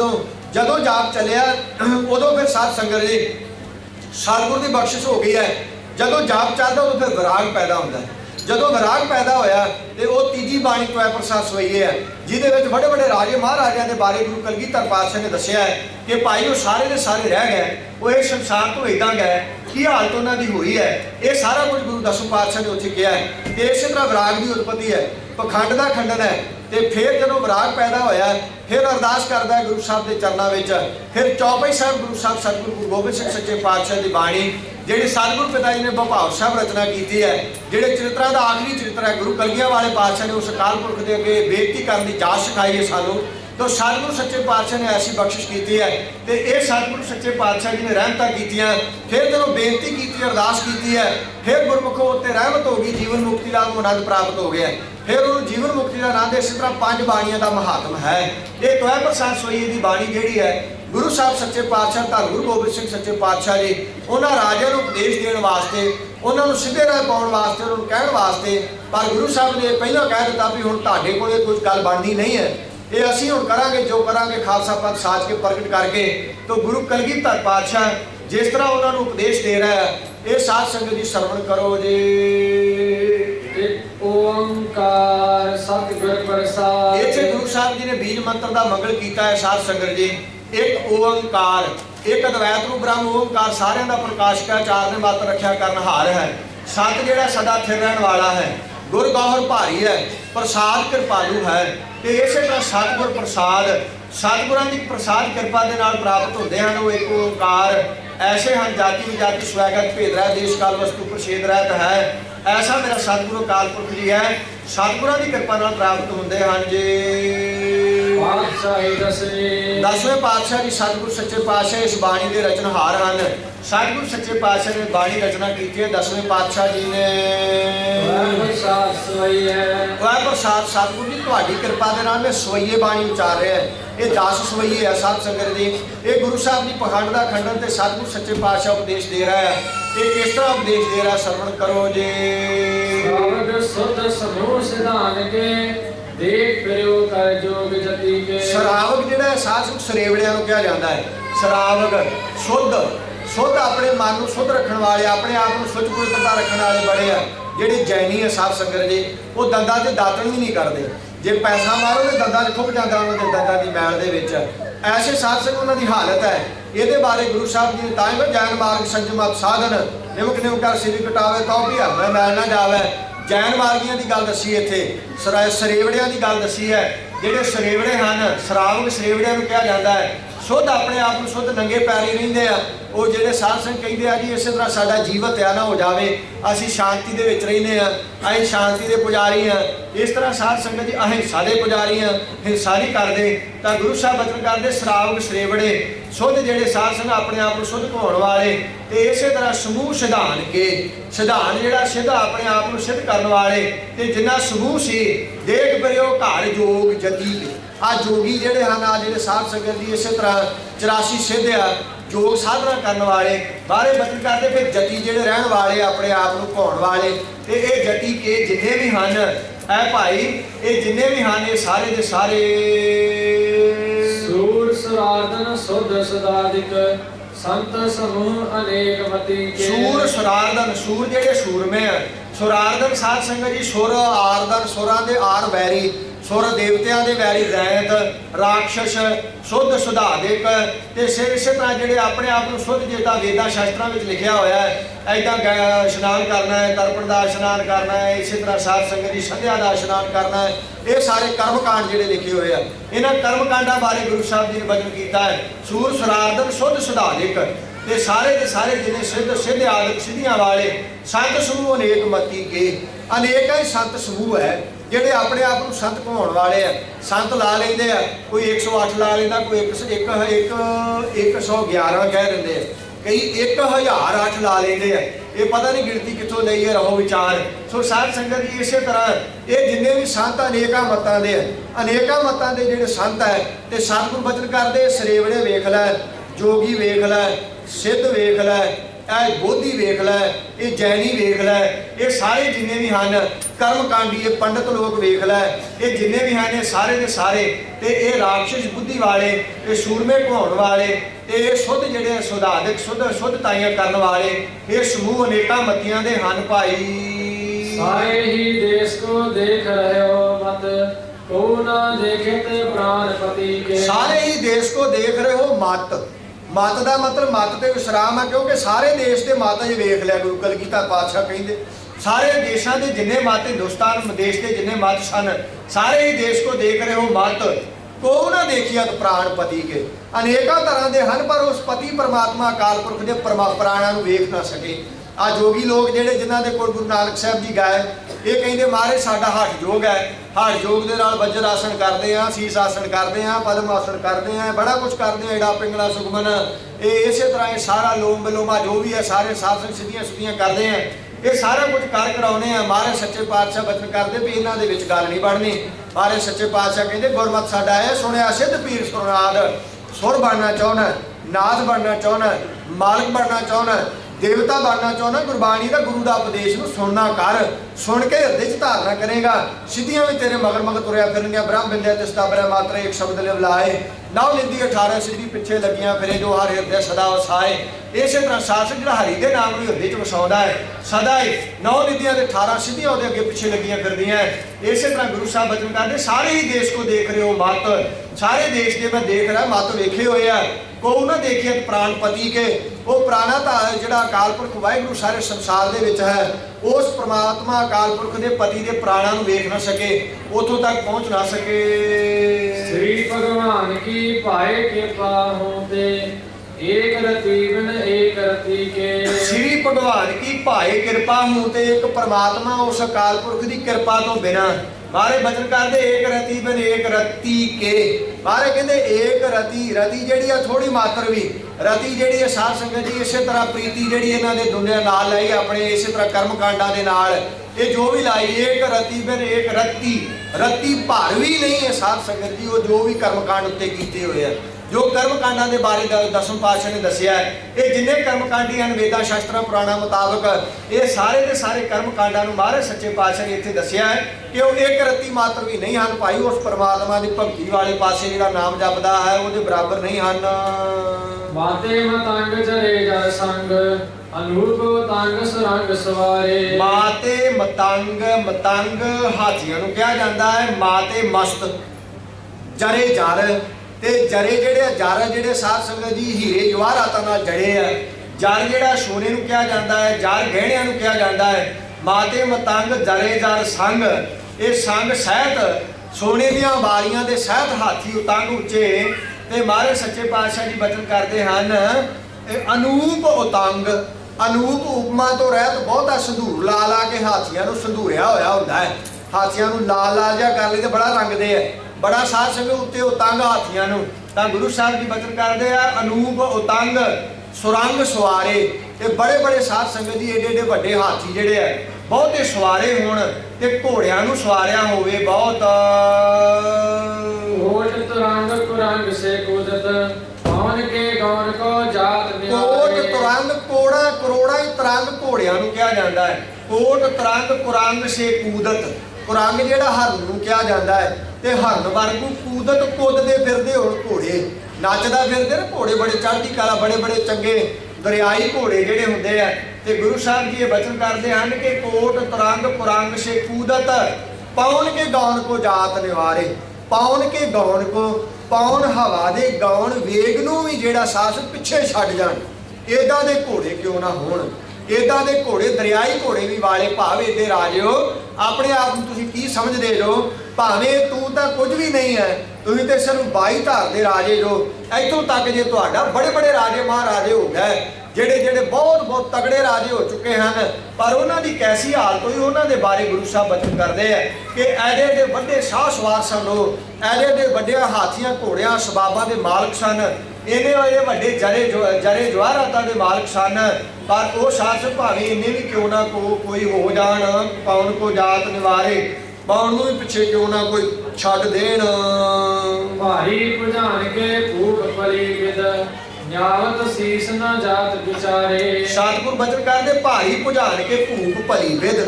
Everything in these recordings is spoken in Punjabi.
ਜਦੋਂ ਜਦੋਂ ਜਾਪ ਚੱਲਿਆ, ਉਦੋਂ ਫਿਰ ਸਾਧ ਸੰਗਤ ਜੀ, ਸਤਿਗੁਰ ਦੀ ਬਖਸ਼ਿਸ਼ ਹੋ ਗਈ ਹੈ। ਜਦੋਂ ਜਾਪ ਚੱਲਦਾ, ਉਦੋਂ ਫਿਰ ਵਿਰਾਗ ਪੈਦਾ ਹੁੰਦਾ ਹੈ। ਜਦੋਂ ਵਿਰਾਗ ਪੈਦਾ ਹੋਇਆ, ਤੇ ਉਹ ਤੀਜੀ ਬਾਣੀ ਤੋਂ ਹੈ ਪ੍ਰਸਾਦ ਸਵਈਏ ਹੈ, ਜਿਹਦੇ ਵਿੱਚ ਵੱਡੇ ਵੱਡੇ ਰਾਜੇ, ਮਹਾਰਾਜਿਆਂ ਦੇ ਬਾਰੇ ਗੁਰੂ ਕਲਗੀਧਰ ਪਾਤਸ਼ਾਹ ਨੇ ਦੱਸਿਆ ਹੈ ਕਿ ਭਾਈ, ਉਹ ਸਾਰੇ ਦੇ ਸਾਰੇ ਰਹਿ ਗਏ, ਉਹ ਇਹ ਸੰਸਾਰ ਤੋਂ ਇਦਾਂ ਗਏ, ਕੀ ਹਾਲਤ ਉਹਨਾਂ ਦੀ ਹੋਈ ਹੈ, ਇਹ ਸਾਰਾ ਕੁਝ ਗੁਰੂ ਦਸਮ ਪਾਤਸ਼ਾਹ ਨੇ ਉੱਥੇ ਕਿਹਾ ਹੈ। ਤੇ ਇਸੇ ਤਰ੍ਹਾਂ ਵਿਰਾਗ ਦੀ ਉਤਪਤੀ ਹੈ। ਪਖੰਡ ਦਾ ਖੰਡਨ ਹੈ ਤੇ ਫਿਰ ਜਦੋਂ ਵਿਰਾਗ ਪੈਦਾ ਹੋਇਆ, ਫਿਰ ਅਰਦਾਸ ਕਰਦਾ ਗੁਰੂ ਸਾਹਿਬ ਦੇ ਚਰਨਾਂ ਵਿੱਚ। ਫਿਰ ਚੌਪਈ ਸਾਹਿਬ ਗੁਰੂ ਸਾਹਿਬ ਸਤਿਗੁਰੂ ਗੁਰੂ ਗੋਬਿੰਦ ਸਿੰਘ ਸੱਚੇ ਪਾਤਸ਼ਾਹ ਦੀ ਬਾਣੀ, ਜਿਹੜੀ ਸਤਿਗੁਰੂ ਪਿਤਾ ਜੀ ਨੇ ਬਭਾਵ ਸਾਹਿਬ ਰਚਨਾ ਕੀਤੀ ਹੈ, ਜਿਹੜੇ ਚਰਿਤਰਾਂ ਦਾ ਆਖਰੀ ਚਰਿਤਰ ਹੈ, ਗੁਰੂ ਕਲਗੀਆਂ ਵਾਲੇ ਪਾਤਸ਼ਾਹ ਨੇ ਉਸ ਅਕਾਲ ਪੁਰਖ ਦੇ ਅੱਗੇ ਬੇਨਤੀ ਕਰਨ ਦੀ ਜਾਚ ਸਿਖਾਈ ਹੈ ਸਾਨੂੰ। ਤੋ ਸਤਿਗੁਰੂ ਸੱਚੇ ਪਾਤਸ਼ਾਹ ਨੇ ਐਸੀ ਬਖਸ਼ਿਸ਼ ਕੀਤੀ ਹੈ ਤੇ ਇਹ ਸਤਿਗੁਰੂ ਸੱਚੇ ਪਾਤਸ਼ਾਹ ਜੀ ਨੇ ਰਹਿਮਤਾਂ ਕੀਤੀਆਂ, ਫਿਰ ਜਦੋਂ ਬੇਨਤੀ ਕੀਤੀ, ਅਰਦਾਸ ਕੀਤੀ ਹੈ, ਫਿਰ ਗੁਰਮੁਖੋਂ ਉੱਤੇ ਰਹਿਮਤ ਹੋ ਗਈ, ਜੀਵਨ ਮੁਕਤੀ ਦਾ ਉਹਨੂੰ ਆਨੰਦ ਪ੍ਰਾਪਤ ਹੋ ਗਿਆ ਫਿਰ ਉਹਨੂੰ ਜੀਵਨ ਮੁਕਤੀ ਦਾ ਆਨੰਦ ਇਸੇ ਤਰ੍ਹਾਂ ਪੰਜ ਬਾਣੀਆਂ ਦਾ ਮਹਾਤਮ ਹੈ। ਇਹ ਤੋਏ ਪ੍ਰਸਾਦ ਸੋਈਏ ਦੀ ਬਾਣੀ ਜਿਹੜੀ ਹੈ, ਗੁਰੂ ਸਾਹਿਬ ਸੱਚੇ ਪਾਤਸ਼ਾਹ, ਧੰਨ ਗੁਰੂ ਗੋਬਿੰਦ ਸਿੰਘ ਸੱਚੇ ਪਾਤਸ਼ਾਹ ਜੀ, ਉਹਨਾਂ ਰਾਜਿਆਂ ਨੂੰ ਉਪਦੇਸ਼ ਦੇਣ ਵਾਸਤੇ, ਉਹਨਾਂ ਨੂੰ ਸਿੱਧੇ ਰਾਹ ਪਾਉਣ ਵਾਸਤੇ, ਉਹਨਾਂ ਨੂੰ ਕਹਿਣ ਵਾਸਤੇ, ਪਰ ਗੁਰੂ ਸਾਹਿਬ ਨੇ ਪਹਿਲਾਂ ਕਹਿ ਦਿੱਤਾ ਵੀ ਹੁਣ ਤੁਹਾਡੇ ਕੋਲੇ ਕੋਈ ਗੱਲ ਬਣਨੀ ਨਹੀਂ ਹੈ। ਇਹ ਅਸੀਂ ਹੁਣ ਕਰਾਂਗੇ ਜੋ ਕਰਾਂਗੇ ਖਾਲਸਾ ਪੰਥ ਸਾਜ ਕੇ ਪ੍ਰਗਟ ਕਰਕੇ ਤੋਂ ਗੁਰੂ ਕਲਗੀਧਰ ਪਾਤਸ਼ਾਹ ਜਿਸ ਤਰ੍ਹਾਂ ਉਹਨਾਂ ਨੂੰ ਉਪਦੇਸ਼ ਦੇ ਰਿਹਾ ਹੈ ਇਹ ਸਾਧ ਸੰਗਤ ਜੀ ਸਰਵਣ ਕਰੋ ਜੀ। ਇੱਕ ਓੰਕਾਰ ਸਤਿਗੁਰ ਪ੍ਰਸਾਦ। ਇੱਥੇ ਗੁਰੂ ਸਾਹਿਬ ਜੀ ਨੇ ਬੀਜ ਮੰਤਰ ਦਾ ਮੰਗਲ ਕੀਤਾ ਹੈ ਸਾਧ ਸੰਗਤ ਜੀ। ਇੱਕ ਓੰਕਾਰ ਇੱਕ ਅਦਵੈਤ ਰੂਪ ਬ੍ਰਹਮ ਓੰਕਾਰ ਸਾਰਿਆਂ ਦਾ ਪ੍ਰਕਾਸ਼ਕ ਹੈ ਚਾਰ ਨੇ ਮਤ ਰੱਖਿਆ ਕਰਨ ਹਾਰ ਹੈ। ਸਤ ਜਿਹੜਾ ਸਦਾ ਸਥਿਰ ਰਹਿਣ ਵਾਲਾ ਹੈ। ਗੁਰ ਭਾਰੀ ਹੈ, ਪ੍ਰਸਾਦ ਕਿਰਪਾਲੂ ਹੈ। ਤੇ ਇਸੇ ਤਰ੍ਹਾਂ ਸਤਿਗੁਰ ਪ੍ਰਸਾਦ, ਸਤਿਗੁਰਾਂ ਦੀ ਪ੍ਰਸਾਦ ਕਿਰਪਾ ਦੇ ਨਾਲ ਪ੍ਰਾਪਤ ਹੁੰਦੇ ਹਨ। ਉਹ ਇੱਕ ਓੰਕਾਰ ਐਸੇ ਹਨ, ਜਾਤੀ ਵਿਜਾਤੀ ਸਵੈਗਤ ਭੇਦ ਰਹਿ, ਦੇਸ਼ ਕਾਲ ਵਸਤੂ ਪ੍ਰਸ਼ੇਦ ਰਹਿਤ ਹੈ। ਐਸਾ ਮੇਰਾ ਸਤਿਗੁਰੂ ਅਕਾਲ ਪੁਰਖ ਜੀ ਹੈ। ਸਤਿਗੁਰਾਂ ਦੀ ਕਿਰਪਾ ਨਾਲ ਪ੍ਰਾਪਤ ਹੁੰਦੇ ਹਨ ਜੀ। ਪਾਤਸ਼ਾਹੀ ਦਸਵੇਂ ਦਸਵੇਂ ਪਾਤਸ਼ਾਹ ਜੀ ਸਤਿਗੁਰੂ ਸੱਚੇ ਪਾਤਸ਼ਾਹ ਇਸ ਬਾਣੀ ਦੇ ਰਚਨਹਾਰ ਹਨ। ਸਤਿਗੁਰੂ ਸੱਚੇ ਪਾਤਸ਼ਾਹ ਨੇ ਬਾਣੀ ਰਚਨਾ ਕੀਤੀ ਹੈ ਦਸਵੇਂ ਪਾਤਸ਼ਾਹ ਜੀ ਨੇ। ਪ੍ਰਸਾਦ ਸਵਈ ਹੈ ਵਾਹਿ ਪ੍ਰਸਾਦ ਸਤਿਗੁਰੂ ਜੀ ਤੁਹਾਡੀ ਕਿਰਪਾ ਦੇ ਨਾਲ ਮੈਂ ਸਵਈਏ ਬਾਣੀ ਉਚਾਰ ਰਿਹਾ ਇਹ 10 ਸਵਈਏ ਹੈ ਸਾਧ ਸੰਗਤ ਜੀ ਇਹ ਗੁਰੂ ਸਾਹਿਬ ਦੀ ਪਖੰਡ ਦਾ ਖੰਡਨ ਤੇ ਸਤਿਗੁਰੂ ਸੱਚੇ ਪਾਤਸ਼ਾਹ ਉਪਦੇਸ਼ ਦੇ ਰਿਹਾ ਹੈ। ਇਹ ਕਿਸ ਤਰ੍ਹਾਂ ਉਪਦੇਸ਼ ਦੇ ਰਿਹਾ ਸਰਵਣ ਕਰੋ ਜੀ। ਸਾਵਗ ਸੁਧ ਸਮੂਹ ਸਿਧਾਨ ਕੇ ਦੇਖ ਫਿਰਿਓ ਕਰ ਜੋਗ ਜਤੀ ਕੇ ਸ਼ਰਾਵਕ ਜਿਹੜਾ ਹੈ ਸਰੇਵੜਿਆਂ ਨੂੰ ਕਿਹਾ ਜਾਂਦਾ ਹੈ। ਸ਼ਰਾਵਕ, ਸ਼ੁੱਧ ਸ਼ੁੱਧ ਆਪਣੇ ਮਨ ਨੂੰ ਸ਼ੁੱਧ ਰੱਖਣ ਵਾਲੇ, ਆਪਣੇ ਆਪ ਨੂੰ ਸੁੱਚ ਪਵਿੱਤਰਤਾ ਰੱਖਣ ਵਾਲੇ ਬੜੇ ਆ। ਜਿਹੜੇ ਜੈਨੀ ਹੈ, ਸਾਧ ਸੰਗਤ ਜੀ, ਉਹ ਦੰਦਾਂ ਤੇ ਦਾਤਣ ਵੀ ਨਹੀਂ ਕਰਦੇ। ਜੇ ਪੈਸਾ ਮਾਰੋ ਤੇ ਦੰਦਾਂ 'ਚ ਖੁੱਭ ਜਾਂਦਾ ਉਹਨਾਂ ਦੇ ਦੰਦਾਂ ਦੀ ਮੈਲ ਦੇ ਵਿੱਚ। ਐਸੇ ਸਾਧ ਸੰਗਤ ਉਹਨਾਂ ਦੀ ਹਾਲਤ ਹੈ। ਇਹਦੇ ਬਾਰੇ ਗੁਰੂ ਸਾਹਿਬ ਜੀ ਨੇ ਤਾਂ ਹੀ ਜੈਨ ਮਾਰਗ ਸੰਜਮਤ ਸਾਧਨ। ਨਿਮਕ ਨਿਮਕ ਕਰ ਸਿਰ ਕਟਾਵੇ ਤਾਂ ਵੀ ਹਮੇ ਮੈਲ ਨਾ ਜਾਵੇ। ਜੈਨ ਮਾਰਗੀਆਂ ਦੀ ਗੱਲ ਦੱਸੀ ਇੱਥੇ, ਸਰਾ ਸਰੇਵੜਿਆਂ ਦੀ ਗੱਲ ਦੱਸੀ ਹੈ। ਜਿਹੜੇ ਸਰੇਵੜੇ ਹਨ ਸ਼ਰਾਵਕ ਸਰੇਵੜਿਆਂ ਨੂੰ ਕਿਹਾ ਜਾਂਦਾ ਹੈ। ਸ਼ੁੱਧ ਆਪਣੇ ਆਪ ਨੂੰ ਸ਼ੁੱਧ ਨੰਗੇ ਪੈਰੀ ਰਹਿੰਦੇ ਆ। ਉਹ ਜਿਹੜੇ ਸਾਧ ਸੰਗ ਕਹਿੰਦੇ ਆ ਜੀ, ਇਸੇ ਤਰ੍ਹਾਂ ਸਾਡਾ ਜੀਵਤ ਆ ਨਾ ਹੋ ਜਾਵੇ, ਅਸੀਂ ਸ਼ਾਂਤੀ ਦੇ ਵਿੱਚ ਰਹਿੰਦੇ ਆ ਅਸੀਂ ਸ਼ਾਂਤੀ ਦੇ ਪੁਜਾਰੀ ਆ ਇਸ ਤਰ੍ਹਾਂ ਸਾਧ ਸੰਗਤ ਜੀ ਅਹਿੰਸਾ ਦੇ ਪੁਜਾਰੀ ਆ ਹਿੰਸਾ ਨਹੀਂ ਕਰਦੇ, ਤਾਂ ਗੁਰੂ ਸਾਹਿਬ ਬਚਨ ਕਰਦੇ ਸ਼ਰਾਵਕ ਸਰੇਵੜੇ, ਸ਼ੁੱਧ ਜਿਹੜੇ ਸਾਧ ਸੰਗ ਆਪਣੇ ਆਪ ਨੂੰ ਸ਼ੁੱਧ ਘਾਉਣ ਵਾਲੇ, ਤੇ ਇਸੇ ਤਰ੍ਹਾਂ ਸਮੂਹ ਸਿਧਾਨ ਕੇ ਸਿਧਾਨ ਜਿਹੜਾ ਸਿੱਧਾ ਆਪਣੇ ਆਪ ਨੂੰ ਸਿੱਧ ਕਰਨ ਵਾਲੇ, ਤੇ ਜਿੰਨਾ ਸਮੂਹ ਸੀ, ਦੇਖ ਪਰਿਓ ਘਰ ਜੋਗ ਜਤੀ ਆ ਜੋਗੀ ਜਿਹੜੇ ਹਨ ਆ ਜਿਹੜੇ ਸਾਧ ਸੰਗਤ ਦੀ ਇਸੇ ਤਰ੍ਹਾਂ 84 ਸਿੱਧ ਆ ਜੋਗ ਸਾਧਨਾ ਕਰਨ ਵਾਲੇ ਬਾਹਰੇ ਬਚਨ ਕਰਦੇ ਫਿਰ ਜਤੀ ਜਿਹੜੇ ਰਹਿਣ ਵਾਲੇ ਆਪਣੇ ਆਪ ਨੂੰ ਘਾਉਣ ਵਾਲੇ। ਤੇ ਇਹ ਜਤੀ ਕੇ ਜਿੰਨੇ ਵੀ ਹਨ ਐ ਭਾਈ ਇਹ ਜਿੰਨੇ ਵੀ ਹਨ ਇਹ ਸਾਰੇ ਦੇ ਸਾਰੇ ਸੂਰ ਸੁਰਾਰਦਨ ਸੁਧ ਸਦਾਦਿਕ ਸੰਤ ਸਮੂਹ ਅਨੇਕ ਮਤੀ ਕੇ। ਸੂਰ ਸੁਰਾਰਦਨ ਸੂਰ ਜਿਹੜੇ ਸੂਰਮੇ ਆ ਸੁਰਾਰਦਨ ਸਾਧ ਸੰਗਤ ਜੀ ਸੁਰ ਆਰਦਨ ਸੁਰਾਂ ਦੇ ਆਰ ਵੈਰੀ ਸੁਰ ਦੇਵਤਿਆਂ ਦੇ ਵੈਰੀ ਦੈਤ ਰਾਖਸ਼ ਸੁੱਧ ਸੁਧਾਦਿਕ ਤੇ ਸਿਰ ਇਸੇ ਤਰ੍ਹਾਂ ਜਿਹੜੇ ਆਪਣੇ ਆਪ ਨੂੰ ਸੁੱਧ ਜਿੱਦਾਂ ਵੇਦਾਂ ਸ਼ਾਸਤਰਾਂ ਵਿੱਚ ਲਿਖਿਆ ਹੋਇਆ ਹੈ ਐਦਾਂ ਇਸ਼ਨਾਨ ਕਰਨਾ ਹੈ ਤਰਪਣ ਦਾ ਇਸ਼ਨਾਨ ਕਰਨਾ ਹੈ, ਇਸੇ ਤਰ੍ਹਾਂ ਸਾਧ ਸੰਗਤ ਦੀ ਸੰਧਿਆ ਦਾ ਇਸ਼ਨਾਨ ਕਰਨਾ ਹੈ, ਇਹ ਸਾਰੇ ਕਰਮ ਕਾਂਡ ਜਿਹੜੇ ਲਿਖੇ ਹੋਏ ਆ। ਇਹਨਾਂ ਕਰਮ ਕਾਂਡਾਂ ਬਾਰੇ ਗੁਰੂ ਸਾਹਿਬ ਜੀ ਨੇ ਬਚਨ ਕੀਤਾ ਹੈ, ਸੂਰ ਸੁਰਾਰਦਨ ਸੁਧ ਸੁਧਾਦਿਕ ਤੇ ਸਾਰੇ ਦੇ ਸਾਰੇ ਜਿਹਨੇ ਸਿੱਧ ਸਿੱਧ ਆਦਿਕ ਸਿੱਧੀਆਂ ਵਾਲੇ ਸੰਤ ਸਮੂਹ ਅਨੇਕ ਮਤੀ ਕੇ। ਅਨੇਕਾਂ ਹੀ ਸੰਤ ਸਮੂਹ ਹੈ ਜਿਹੜੇ ਆਪਣੇ ਆਪ ਨੂੰ ਸੰਤ ਕਹਾਉਣ ਵਾਲੇ ਆ, ਸੰਤ ਲਾ ਲੈਂਦੇ ਆ, ਕੋਈ 108 ਲਾ ਲੈਂਦਾ, ਕੋਈ 1 ਇੱਕ 111 ਕਹਿ ਦਿੰਦੇ ਆ। ਕਈ 1008 ਲਾ ਲੈਂਦੇ ਆ। ਇਹ ਪਤਾ ਨਹੀਂ ਗਿਣਤੀ ਕਿੱਥੋਂ ਲਈ ਹੈ ਰਹੋ ਵਿਚਾਰ। ਸੋ ਸਾਧ ਸੰਗਤ ਜੀ ਇਸੇ ਤਰ੍ਹਾਂ ਇਹ ਜਿੰਨੇ ਵੀ ਸੰਤ ਅਨੇਕਾਂ ਮਤਾਂ ਦੇ ਆ। ਅਨੇਕਾਂ ਮਤਾਂ ਦੇ ਜਿਹੜੇ ਸੰਤ ਹੈ ਤੇ ਸਤਿਗੁਰ ਬਚਨ ਕਰਦੇ ਸਰੇਵੜੇ ਵੇਖ ਲੈ, ਜੋਗੀ ਵੇਖ ਲੈ, ਸਿੱਧ ਵੇਖ ਲੈ ਇਹ ਗੋਧੀ ਵੇਖ ਲੈ ਇਹ ਜੈਨੀ ਵੇਖ ਲੈ ਇਹ ਸਾਰੇ ਜਿੰਨੇ ਵੀ ਹਨ ਕਰਮਕਾਂਡੀ ਇਹ ਪੰਡਤ ਲੋਕ ਵੇਖ ਲੈ ਇਹ ਜਿੰਨੇ ਵੀ ਹਨ ਇਹ ਸਾਰੇ ਦੇ ਸਾਰੇ ਤੇ ਇਹ ਰਾਖਸ਼ ਬੁੱਧੀ ਵਾਲੇ ਇਹ ਸੂਰਮੇ ਘੋਣ ਵਾਲੇ ਤੇ ਇਹ ਸੁਧ ਜਿਹੜੇ ਸੁਧਾਦਿਕ ਸੁਧ ਸੁਧਤਾਈਆਂ ਕਰਨ ਵਾਲੇ ਇਹ ਸਮੂਹ ਅਨੇਕਾਂ ਮਤੀਆਂ ਦੇ ਹਨ ਭਾਈ। ਸਾਰੇ ਹੀ ਦੇਸ਼ ਕੋ ਦੇਖ ਰਹੇ ਹੋ ਮਤ ਕੋ ਨਾ ਦੇਖੇ ਤੇ ਪ੍ਰਾਨਪਤੀ ਕੇ। ਸਾਰੇ ਹੀ ਦੇਸ਼ ਕੋ ਦੇਖ ਰਹੇ ਹੋ ਮਤ। ਮਤ ਦਾ ਮਤਲਬ ਮਤ ਤੇ ਵਿਸਰਾਮ ਆ, ਕਿਉਂਕਿ ਸਾਰੇ ਦੇਸ਼ ਦੇ ਮਾਤਾ ਜੀ ਵੇਖ ਲਿਆ, ਗੁਰੂ ਕਲਗੀਧਰ ਪਾਤਸ਼ਾਹ ਕਹਿੰਦੇ, ਸਾਰੇ ਦੇਸ਼ਾਂ ਦੇ ਜਿੰਨੇ ਮਤ ਹਿੰਦੁਸਤਾਨ ਦੇਸ਼ ਦੇ ਜਿੰਨੇ ਮਤ ਸਨ, ਸਾਰੇ ਹੀ ਦੇਸ਼ ਕੋ ਦੇਖ ਰਹੇ ਹੋ ਮਤ ਕੋ ਨਾ ਦੇਖਿਆ ਤਾਂ ਪ੍ਰਾਣਪਤੀ ਕੇ। ਅਨੇਕਾਂ ਤਰ੍ਹਾਂ ਦੇ ਹਨ, ਪਰ ਉਸ ਪਤੀ ਪਰਮਾਤਮਾ ਅਕਾਲ ਪੁਰਖ ਦੇ ਪਰਮਾ ਪ੍ਰਾਣਾਂ ਨੂੰ ਵੇਖ ਨਾ ਸਕੇ। ਆ ਜੋਗੀ ਲੋਕ ਜਿਹੜੇ ਜਿਨ੍ਹਾਂ ਦੇ ਕੋਲ ਗੁਰੂ ਨਾਨਕ ਸਾਹਿਬ ਜੀ ਗਏ ਇਹ ਕਹਿੰਦੇ, ਮਹਾਰਾਜ, ਸਾਡਾ ਹੱਠ ਯੋਗ ਹੈ। ਹੱਠ ਯੋਗ ਦੇ ਨਾਲ ਵਜਰ ਆਸਣ ਕਰਦੇ ਆ ਸੀਸ ਆਸਣ ਕਰਦੇ ਆ ਪਦਮ ਆਸਣ ਕਰਦੇ ਆ ਬੜਾ ਕੁਝ ਕਰਦੇ ਆ ਏਡਾ ਪਿੰਗਲਾ ਸੁਖਮਨ। ਇਹ ਇਸੇ ਤਰ੍ਹਾਂ ਇਹ ਸਾਰਾ ਲੋਮ ਬਲੋਮਾ ਜੋ ਵੀ ਹੈ, ਸਾਰੇ ਸਾਸਨ ਸਿੱਧੀਆਂ ਸਿੱਧੀਆਂ ਕਰਦੇ ਆ ਇਹ ਸਾਰਾ ਕੁਝ ਕਰ ਕਰਾਉਨੇ ਆ ਮਹਾਰਾਜ, ਸੱਚੇ ਪਾਤਸ਼ਾਹ ਬਚਨ ਕਰਦੇ ਵੀ ਇਹਨਾਂ ਦੇ ਵਿੱਚ ਗੱਲ ਨਹੀਂ ਬਣਨੀ। ਮਹਾਰਾਜ, ਸੱਚੇ ਪਾਤਸ਼ਾਹ ਕਹਿੰਦੇ, ਗੁਰਮਤ ਸਾਡਾ ਹੈ, ਸੁਣਿਆ ਸਿੱਧ ਪੀਰ ਸੁਰਨਾਦ। ਸੁਰ ਬਣਨਾ ਚਾਹੁੰਦਾ ਨਾਦ ਬਣਨਾ ਚਾਹੁੰਦਾ ਮਾਲਕ ਬਣਨਾ ਚਾਹੁੰਦਾ ਦੇਵਤਾ ਬਣਨਾ ਚਾਹੁੰਦਾ ਗੁਰਬਾਣੀ ਦਾ ਗੁਰੂ ਦਾ ਉਪਦੇਸ਼ ਨੂੰ ਸੁਣਨਾ ਕਰ, ਸੁਣ ਕੇ ਹਿਰਦੇ 'ਚ ਧਾਰਨਾ ਕਰੇਗਾ। ਸਿੱਧੀਆਂ ਵੀ ਤੇਰੇ ਮਗਰ ਮਗਰ ਤੁਰਿਆ ਫਿਰਨਗੀਆਂ ਬ੍ਰਹਮ ਬਿੰਦਿਆ ਤੇ ਸਤਾਬਰਾ ਮਾਤਰ ਇੱਕ ਸ਼ਬਦ ਲਿਵ ਲਾਏ ਨੌ ਨਿੰਦੀ 18 ਸਿੱਧੀ ਪਿੱਛੇ ਲੱਗੀਆਂ ਫਿਰੇ ਜੋ ਹਰ ਹਿਰਦੇ ਸਦਾ ਵਸਾਏ ਇਸੇ ਤਰ੍ਹਾਂ ਸ਼ਾਸਕ ਜਿਹੜਾ ਹਰੀ ਦੇ ਨਾਮ ਨੂੰ ਹਿਰਦੇ 'ਚ ਵਸਾਉਂਦਾ ਹੈ, ਸਦਾ ਹੀ ਨੌ ਨਿੰਦੀਆਂ ਦੇ 18 ਸਿੱਧੀਆਂ ਉਹਦੇ ਅੱਗੇ ਪਿੱਛੇ ਲੱਗੀਆਂ ਫਿਰਦੀਆਂ ਇਸੇ ਤਰ੍ਹਾਂ ਗੁਰੂ ਸਾਹਿਬ ਬਚਨ ਕਰਦੇ, ਸਾਰੇ ਹੀ ਦੇਸ਼ ਕੋ ਦੇਖ ਰਹੇ ਹੋ ਮਤ। ਸਾਰੇ ਦੇਸ਼ ਦੇ ਮੈਂ ਦੇਖ ਰਿਹਾ, ਮਤ ਵੇਖੇ ਹੋਏ ਆ। ਕੋ ਨਾ ਦੇਖਿਆ ਪ੍ਰਾਨ ਪਤੀ ਕੇ ਉਹ ਪ੍ਰਾਣਾ ਧਾਰ ਜਿਹੜਾ ਅਕਾਲ ਪੁਰਖ ਵਾਹਿਗੁਰੂ ਸਾਰੇ ਸੰਸਾਰ ਦੇ ਵਿੱਚ ਹੈ ਉਸ ਪ੍ਰਮਾਤਮਾ ਅਕਾਲ ਪੁਰਖ ਦੇ ਪਤੀ ਦੇ ਪ੍ਰਾਣਾ ਨੂੰ ਵੇਖ ਨਾ ਸਕੇ ਉਥੋਂ ਤੱਕ ਪਹੁੰਚ ਨਾ ਸਕੇ। ਸ੍ਰੀ ਭਗਵਾਨ ਕੀ ਭਾਏ ਕਿਰਪਾ ਹੋਤੇ ਏਕ ਰਤੀਵਨ ਏਕ ਰਤੀ ਕੇ। ਸ੍ਰੀ ਭਗਵਾਨ ਕੀ ਭਾਏ ਕਿਰਪਾ ਹੋਤੇ ਇੱਕ ਪ੍ਰਮਾਤਮਾ ਉਸ ਅਕਾਲ ਪੁਰਖ ਦੀ ਕਿਰਪਾ ਤੋਂ ਬਿਨਾ। ਬਾਰੇ ਬਚਨ ਕਰਦੇ, ਏਕ ਰਤੀ ਬਨ ਏਕ ਰਤੀ ਕੇ। ਮਾਰੇ ਕਹਿੰਦੇ, ਏਕ ਰਤੀ ਰਤੀ ਜਿਹੜੀ ਆ ਥੋੜੀ ਮਾਤਰ ਵੀ। ਰਤੀ ਜਿਹੜੀ ਹੈ ਸਾਧ ਸੰਗਤ ਜੀ, ਇਸੇ ਤਰ੍ਹਾਂ ਪ੍ਰੀਤੀ ਜਿਹੜੀ ਇਹਨਾਂ ਦੇ ਦੁਨੀਆ ਨਾਲ ਲਾਈ, ਆਪਣੇ ਇਸੇ ਤਰ੍ਹਾਂ ਕਰਮ ਕਾਂਡਾਂ ਦੇ ਨਾਲ। ਇਹ ਜੋ ਵੀ ਲਾਈ, ਏਕ ਰਤੀ ਬਨ ਏਕ ਰਤੀ। ਰਤੀ ਭਰ ਵੀ ਨਹੀਂ ਹੈ ਸਾਧ ਸੰਗਤ ਜੀ, ਉਹ ਜੋ ਵੀ ਕਰਮ ਕਾਂਡ ਉੱਤੇ ਕੀਤੇ ਹੋਏ ਆ। ਜੋ ਕਰਮ ਕਾਂਡਾਂ ਦੇ ਬਾਰੇ ਦਸਮ ਪਾਤਸ਼ਾਹ ਨੇ ਦੱਸਿਆ ਹੈ ਇਹ ਜਿੰਨੇ ਕਰਮਕਾਂਡੀ ਹਨ ਵੇਦਾਂ ਸ਼ਾਸਤਰਾਂ ਪੁਰਾਣਾ ਮੁਤਾਬਕ ਇਹ ਸਾਰੇ ਦੇ ਸਾਰੇ ਕਰਮਕਾਂਡਾਂ ਨੂੰ ਮਹਾਰਾਜ ਸੱਚੇ ਪਾਤਸ਼ਾਹ ਨੇ ਇੱਥੇ ਦੱਸਿਆ ਹੈ ਕਿ ਉਹ ਇੱਕ ਰੱਤੀ ਮਾਤਰ ਵੀ ਨਹੀਂ ਹਨ ਭਾਈ ਉਸ ਪਰਮਾਤਮਾ ਦੀ ਭਗਤੀ ਵਾਲੇ ਪਾਸੇ ਜਿਹੜਾ ਨਾਮ ਜਪਦਾ ਹੈ ਉਹਦੇ ਬਰਾਬਰ ਨਹੀਂ ਹਨ। ਮਾਤੇ ਮਤੰਗ ਚਰੇ ਜਲ ਸੰਗ ਅਨੂਪ ਤੰਗ ਸਰੰਗ ਸਵਾਰੇ। ਮਾਤੇ ਮਤੰਗ ਮਤੰਗ ਹਾਥੀਆਂ ਨੂੰ ਕਿਹਾ ਜਾਂਦਾ ਹੈ ਮਾਤੇ ਮਸਤ ਜਰੇ ਜਰ ਤੇ ਜਰੇ ਜਿਹੜੇ ਜਾਰਾ ਜਿਹੜੇ ਸਾਧ ਸੰਗਤ ਜੀ ਹੀਰੇ ਜਵਾਹਰਾਤਾਂ ਨਾਲ ਜੜੇ ਆ, ਜਰ ਜਿਹੜਾ ਸੋਨੇ ਨੂੰ ਕਿਹਾ ਜਾਂਦਾ ਹੈ, ਜਰ ਗਹਿਣਿਆਂ ਨੂੰ ਕਿਹਾ ਜਾਂਦਾ ਹੈ, ਮਾਤੇ ਮਤੰਗ, ਜਰੇ ਜਰ ਸੰਗ, ਇਹ ਸੰਗ ਸਹਿਤ ਸੋਨੇ ਦੀਆਂ ਬਾਰੀਆਂ ਦੇ ਸਹਿਤ ਹਾਥੀ ਉਤੰਗ ਉੱਚੇ ਤੇ ਮਹਾਰਾਜ ਸੱਚੇ ਪਾਤਸ਼ਾਹ ਜੀ ਬਚਨ ਕਰਦੇ ਹਨ, ਇਹ ਅਨੂਪ ਉਤੰਗ, ਅਨੂਪ ਉਪਮਾ ਤੋਂ ਰਹਿਤ ਬਹੁਤਾ ਸੰਧੂਰ, ਲਾ ਲਾ ਕੇ ਹਾਥੀਆਂ ਨੂੰ ਸੰਧੂਰਿਆ ਹੋਇਆ ਹੁੰਦਾ ਹੈ, ਹਾਥੀਆਂ ਨੂੰ ਲਾਲ ਲਾਲ ਜਿਹਾ ਕਰ ਲਈ ਤੇ ਬੜਾ ਰੰਗਦੇ ਆ। ਬੜਾ ਸਾਧ ਸੰਗ ਉੱਤੇ ਉਤੰਗ ਹਾਥੀਆਂ ਨੂੰ। ਤਾਂ ਗੁਰੂ ਸਾਹਿਬ ਜੀ ਬਚਨ ਕਰਦੇ ਆ ਅਨੂਪ ਉਤੰਗ ਸੁਰੰਗ ਸਵਾਰੇ। ਤੇ ਬੜੇ ਬੜੇ ਸਾਧ ਸੰਗਤ ਦੀ ਏਡੇ ਏਡੇ ਵੱਡੇ ਹਾਥੀ ਜਿਹੜੇ ਆ ਬਹੁਤੇ ਸਵਾਰੇ ਹੋਣ ਤੇ ਘੋੜਿਆਂ ਨੂੰ ਸਵਾਰਿਆ ਹੋਵੇ ਬਹੁਤ। ਤੁਰੰਗ ਕੋਟ ਤੁਰੰਗ ਕੋੜਾ ਕਰੋੜਾ ਹੀ ਤਰੰਗ ਘੋੜਿਆਂ ਨੂੰ ਕਿਹਾ ਜਾਂਦਾ ਹੈ। ਕੋਟ ਤਰੰਗ ਕੁਰੰਗ ਸੇ ਕੂਦਤ ਕੁਰੰਗ ਜਿਹੜਾ ਹਰ ਨੂੰ ਕਿਹਾ ਜਾਂਦਾ ਹੈ। ਤੇ ਹਰਨ ਵਰਗੂ ਕੂਦਤ ਕੁੱਦਦੇ ਫਿਰਦੇ ਹੁਣ ਘੋੜੇ। ਨੱਚਦਾ ਫਿਰਦੇ ਨੇ ਘੋੜੇ ਬੜੇ ਚੜ੍ਹਦੀ ਕਲਾ, ਬੜੇ ਬੜੇ ਚੰਗੇ ਦਰਿਆਈ ਘੋੜੇ ਜਿਹੜੇ ਹੁੰਦੇ ਆ। ਤੇ ਗੁਰੂ ਸਾਹਿਬ ਜੀ ਇਹ ਬਚਨ ਕਰਦੇ ਹਨ ਕਿ ਕੋਟ ਤਰੰਗ ਕੁਰੰਗ ਸੇ ਕੂਦਤ ਪੌਣ ਕੇ ਗਾਉਣ ਕੋ ਜਾਤ ਨਿਵਾਰੇ, ਪਾਉਣ ਕੇ ਗਾਉਣ ਕੋ, ਪਾਉਣ ਹਵਾ ਦੇ ਗਾਉਣ ਵੇਗ ਨੂੰ ਵੀ ਜਿਹੜਾ ਸਾਸ ਪਿੱਛੇ ਛੱਡ ਜਾਣ। ਏਦਾਂ ਦੇ ਘੋੜੇ ਕਿਉਂ ਨਾ ਹੋਣ? ਏਦਾਂ ਦੇ ਘੋੜੇ, ਦਰਿਆਈ ਘੋੜੇ ਵੀ ਵਾਲੇ ਭਾਵੇਂ ਦੇ ਰਾਜਿਓ, ਆਪਣੇ ਆਪ ਨੂੰ ਤੁਸੀਂ ਕੀ ਸਮਝਦੇ ਜੋ? ਭਾਵੇਂ ਤੂੰ ਤਾਂ ਕੁਝ ਵੀ ਨਹੀਂ ਹੈ, ਤੁਸੀਂ ਤੇ ਸਿਰਫ ਬਾਈ ਧਾਰ ਦੇ ਰਾਜੇ ਜੋ। ਇੱਥੋਂ ਤੱਕ ਜੇ ਤੁਹਾਡਾ ਬੜੇ ਬੜੇ ਰਾਜੇ ਮਹਾਰਾਜੇ ਹੋ ਗਏ, ਜਿਹੜੇ ਜਿਹੜੇ ਬਹੁਤ ਬਹੁਤ ਤਗੜੇ ਰਾਜੇ ਹੋ ਚੁੱਕੇ ਹਨ, ਪਰ ਉਹਨਾਂ ਦੀ ਕੈਸੀ ਹਾਲਤ ਹੋਈ, ਉਹਨਾਂ ਦੇ ਬਾਰੇ ਗੁਰੂ ਸਾਹਿਬ ਬਚਨ ਕਰਦੇ ਆ ਕਿ ਐਡੇ ਦੇ ਵੱਡੇ ਸ਼ਾਹ ਸਵਾਰ ਸਨ ਉਹ ਐਡੇ ਦੇ ਵੱਡਿਆਂ ਹਾਥੀਆਂ, ਘੋੜਿਆਂ, ਸਬਾਬਾਂ ਦੇ ਮਾਲਕ ਸਨ ਇਹਨੇ ਇਹ ਵੱਡੇ ਜਰੇ ਜਰੇ ਜਵਾਹਰਾਤਾਂ ਦੇ ਮਾਲਕ ਸਨ ਪਰ ਉਹ ਸ਼ਾਸਕ ਭਾਵੇਂ ਇਹਨੇ ਵੀ ਕਿਉਂ ਨਾ ਕੋ ਕੋਈ ਹੋ ਜਾਣ ਪਾਉਣ ਕੋ ਜਾਤ ਨਿਵਾਰੇ ਪਾਉਣ ਨੂੰ ਵੀ ਪਿੱਛੇ ਕਿਉਂ ਨਾ ਕੋਈ ਛੱਡ ਦੇਣ। ਭਾਰੀ ਭੁਜਾਨ ਕੇ ਭੂਪ ਫਲੀ ਵਿਦ ਨਿਆਵਤ ਸੀਸ ਨਾ ਜਾਤ ਵਿਚਾਰੇ। ਸਤਿਗੁਰ ਬਚਨ ਕਰਦੇ ਭਾਰੀ ਭੁਜਾਨ ਕੇ ਭੂਖ ਭਲੀ ਵਿਦ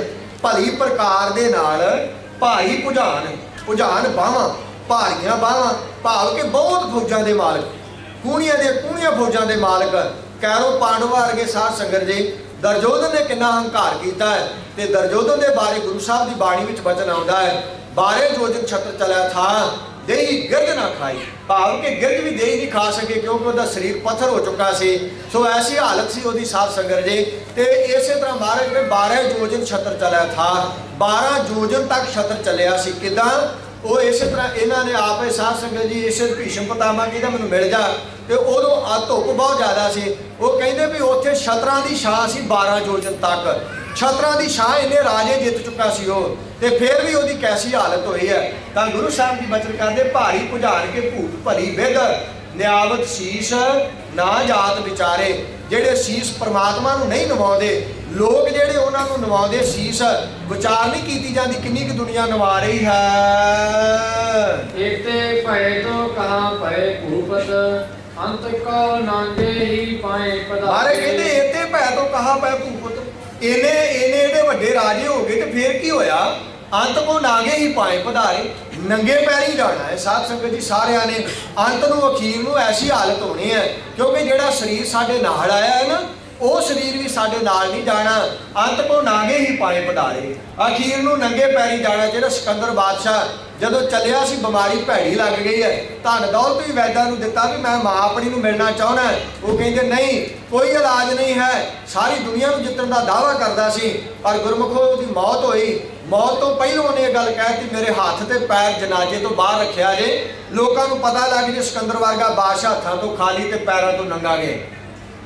ਭਲੀ ਪ੍ਰਕਾਰ ਦੇ ਨਾਲ ਭਾਰੀ ਭੁਜਾਨ ਭੁਜਾਨ ਬਾਹਾਂ ਭਾਰੀਆਂ ਬਾਹਾਂ ਭਾਵ ਕੇ ਬਹੁਤ ਫੌਜਾਂ ਦੇ ਮਾਲਕ। ਕੂਣੀਆਂ ਦੇ ਕੂਣੀਆਂ ਫੌਜਾਂ ਦੇ ਮਾਲਕ ਕੈਰੋ ਪਾਂਡਵਾ ਵਰਗੇ ਸਾਧ ਸੰਗਤ ਜੀ ਦਰਜੋਧਨ ਨੇ ਕਿੰਨਾ ਹੰਕਾਰ ਕੀਤਾ ਹੈ ਤੇ ਦਰਜੋਧਨ ਦੇ ਬਾਰੇ ਗੁਰੂ ਸਾਹਿਬ ਦੀ ਬਾਣੀ ਵਿੱਚ ਬਚਨ ਆਉਂਦਾ ਹੈ, ਬਾਰੇ ਜੋਜਨ ਛਤਰ ਚਲਿਆ ਥਾ, ਦੇਹੀ ਗਿਰਦ ਨਾ ਖਾਈ। ਭਾਵ ਕਿ ਗਿਰਦ ਵੀ ਦੇਹੀ ਨਹੀਂ ਖਾ ਸਕੇ ਕਿਉਂਕਿ ਉਹਦਾ ਸਰੀਰ ਪੱਥਰ ਹੋ ਚੁੱਕਾ ਸੀ। ਸੋ ਐਸੀ ਹਾਲਤ ਸੀ ਉਹਦੀ ਸਾਧ ਸੰਗਤ ਜੀ ਤੇ ਇਸੇ ਤਰ੍ਹਾਂ ਮਹਾਰਾਜ ਨੇ 12 ਜੋਜਨ ਛਤਰ ਚਲਿਆ ਥਾ। 12 ਜੋਜਨ ਤੱਕ ਛਤਰ ਚੱਲਿਆ ਸੀ। ਕਿਦਾਂ? ਉਹ ਇਸੇ ਤਰ੍ਹਾਂ ਇਹਨਾਂ ਨੇ ਆਪੇ ਸਾਧ ਸੰਗਤ ਜੀ ਇਸੇ ਭੀਸ਼ਮ ਪਤਾਮਾ ਕਹਿੰਦਾ ਮੈਨੂੰ ਮਿਲ ਜਾ ਤੇ ਉਦੋਂ ਆ ਧੁੱਪ ਬਹੁਤ ਜ਼ਿਆਦਾ ਸੀ। ਉਹ ਕਹਿੰਦੇ ਵੀ ਉੱਥੇ ਛਤਰਾਂ ਦੀ ਛਾਂ ਸੀ 12 ਜੋਜਨ ਤੱਕ। ਛਤਰਾਂ ਦੀ ਛਾਂ ਇਹਨੇ ਰਾਜੇ ਜਿੱਤ ਚੁੱਕਾ ਸੀ ਉਹ ਤੇ ਫਿਰ ਵੀ ਉਹਦੀ ਕੈਸੀ ਹਾਲਤ ਹੋਈ ਹੈ। ਤਾਂ ਗੁਰੂ ਸਾਹਿਬ ਜੀ ਬਚਨ ਕਰਦੇ, ਭਾਰੀ ਭੁਜਾਨ ਕੇ ਭੂਤ ਭਰੀ ਵਿਦ, ਨਿਆਵਤ ਸੀਸ ਨਾ ਜਾਤ ਵਿਚਾਰੇ। ਜਿਹੜੇ ਸੀਸ ਪ੍ਰਮਾਤਮਾ ਨੂੰ ਨਹੀਂ ਨਵਾਉਂਦੇ ਲੋਕ ਜਿਹੜੇ ਉਹਨਾਂ ਨੂੰ ਨਵਾਉਂਦੇ ਸੀਸ ਵਿਚਾਰ ਨਹੀਂ ਕੀਤੀ ਜਾਂਦੀ ਕਿੰਨੀ ਕੁ ਦੁਨੀਆ ਨਵਾ ਰਹੀ ਹੈ। ਇਤੇ ਭਏ ਤੋ ਕਹਾ ਭਏ ਭੂਪਤ ਅੰਤ ਕੋ ਨਾਂਗੇ ਹੀ ਪਾਏ ਪਦਾਰੇ ਮਾਰੇ ਕਹਿੰਦੇ ਇੱਥੇ ਭੈ ਤੋਂ ਕਹਾ ਪੈ ਭੂਪਤ ਇਹਨੇ ਇਹਨੇ ਇਹਦੇ ਵੱਡੇ ਰਾਜੇ ਹੋ ਗਏ ਤੇ ਫੇਰ ਕੀ ਹੋਇਆ? ਅੰਤ ਕੋ ਨਾਗੇ ਹੀ ਪਾਏ ਪਧਾਰੇ ਨੰਗੇ ਪੈਰੀ ਜਾਣਾ ਹੈ। ਸਾਧ ਸੰਗਤ ਜੀ ਸਾਰਿਆਂ ਨੇ ਅੰਤ ਨੂੰ ਅਖੀਰ ਨੂੰ ਐਸੀ ਹਾਲਤ ਹੋਣੀ ਹੈ ਕਿਉਂਕਿ ਜਿਹੜਾ ਸਰੀਰ ਸਾਡੇ ਨਾਲ ਆਇਆ ਹੈ ਨਾ ਉਹ ਸਰੀਰ ਵੀ ਸਾਡੇ ਨਾਲ ਨਹੀਂ ਜਾਣਾ। ਅੰਤ ਕੋ ਨਾਗੇ ਹੀ ਪਾਏ ਪਧਾਰੇ ਅਖੀਰ ਨੂੰ ਨੰਗੇ ਪੈਰੀ ਜਾਣਾ ਜਿਹੜਾ ਸਿਕੰਦਰ ਬਾਦਸ਼ਾਹ ਜਦੋਂ ਚੱਲਿਆ ਸੀ, ਬਿਮਾਰੀ ਭੈੜੀ ਲੱਗ ਗਈ ਹੈ। ਧਨ ਦੌਲਤ ਵੀ ਵੈਦਾਂ ਨੂੰ ਦਿੱਤਾ ਵੀ ਮੈਂ ਮਾਂ ਆਪਣੀ ਨੂੰ ਮਿਲਣਾ ਚਾਹੁੰਦਾ ਉਹ ਕਹਿੰਦੇ, ਨਹੀਂ, ਕੋਈ ਇਲਾਜ ਨਹੀਂ ਹੈ। ਸਾਰੀ ਦੁਨੀਆ ਨੂੰ ਜਿੱਤਣ ਦਾ ਦਾਵਾ ਕਰਦਾ ਸੀ, ਪਰ ਗੁਰਮੁਖੋ ਉਹਦੀ ਮੌਤ ਹੋਈ। ਮੌਤ ਤੋਂ ਪਹਿਲਾਂ ਉਹਨੇ ਇਹ ਗੱਲ ਕਹਿਤੀ ਮੇਰੇ ਹੱਥ ਤੇ ਪੈਰ ਜਨਾਜੇ ਤੋਂ ਬਾਹਰ ਰੱਖਿਆ ਜੇ। ਲੋਕਾਂ ਨੂੰ ਪਤਾ ਲੱਗ ਜੇ ਸਿਕੰਦਰ ਵਰਗਾ ਬਾਦਸ਼ਾਹ ਹੱਥਾਂ ਤੋਂ ਖਾਲੀ ਤੇ ਪੈਰਾਂ ਤੋਂ ਨੰਗਾ ਗਏ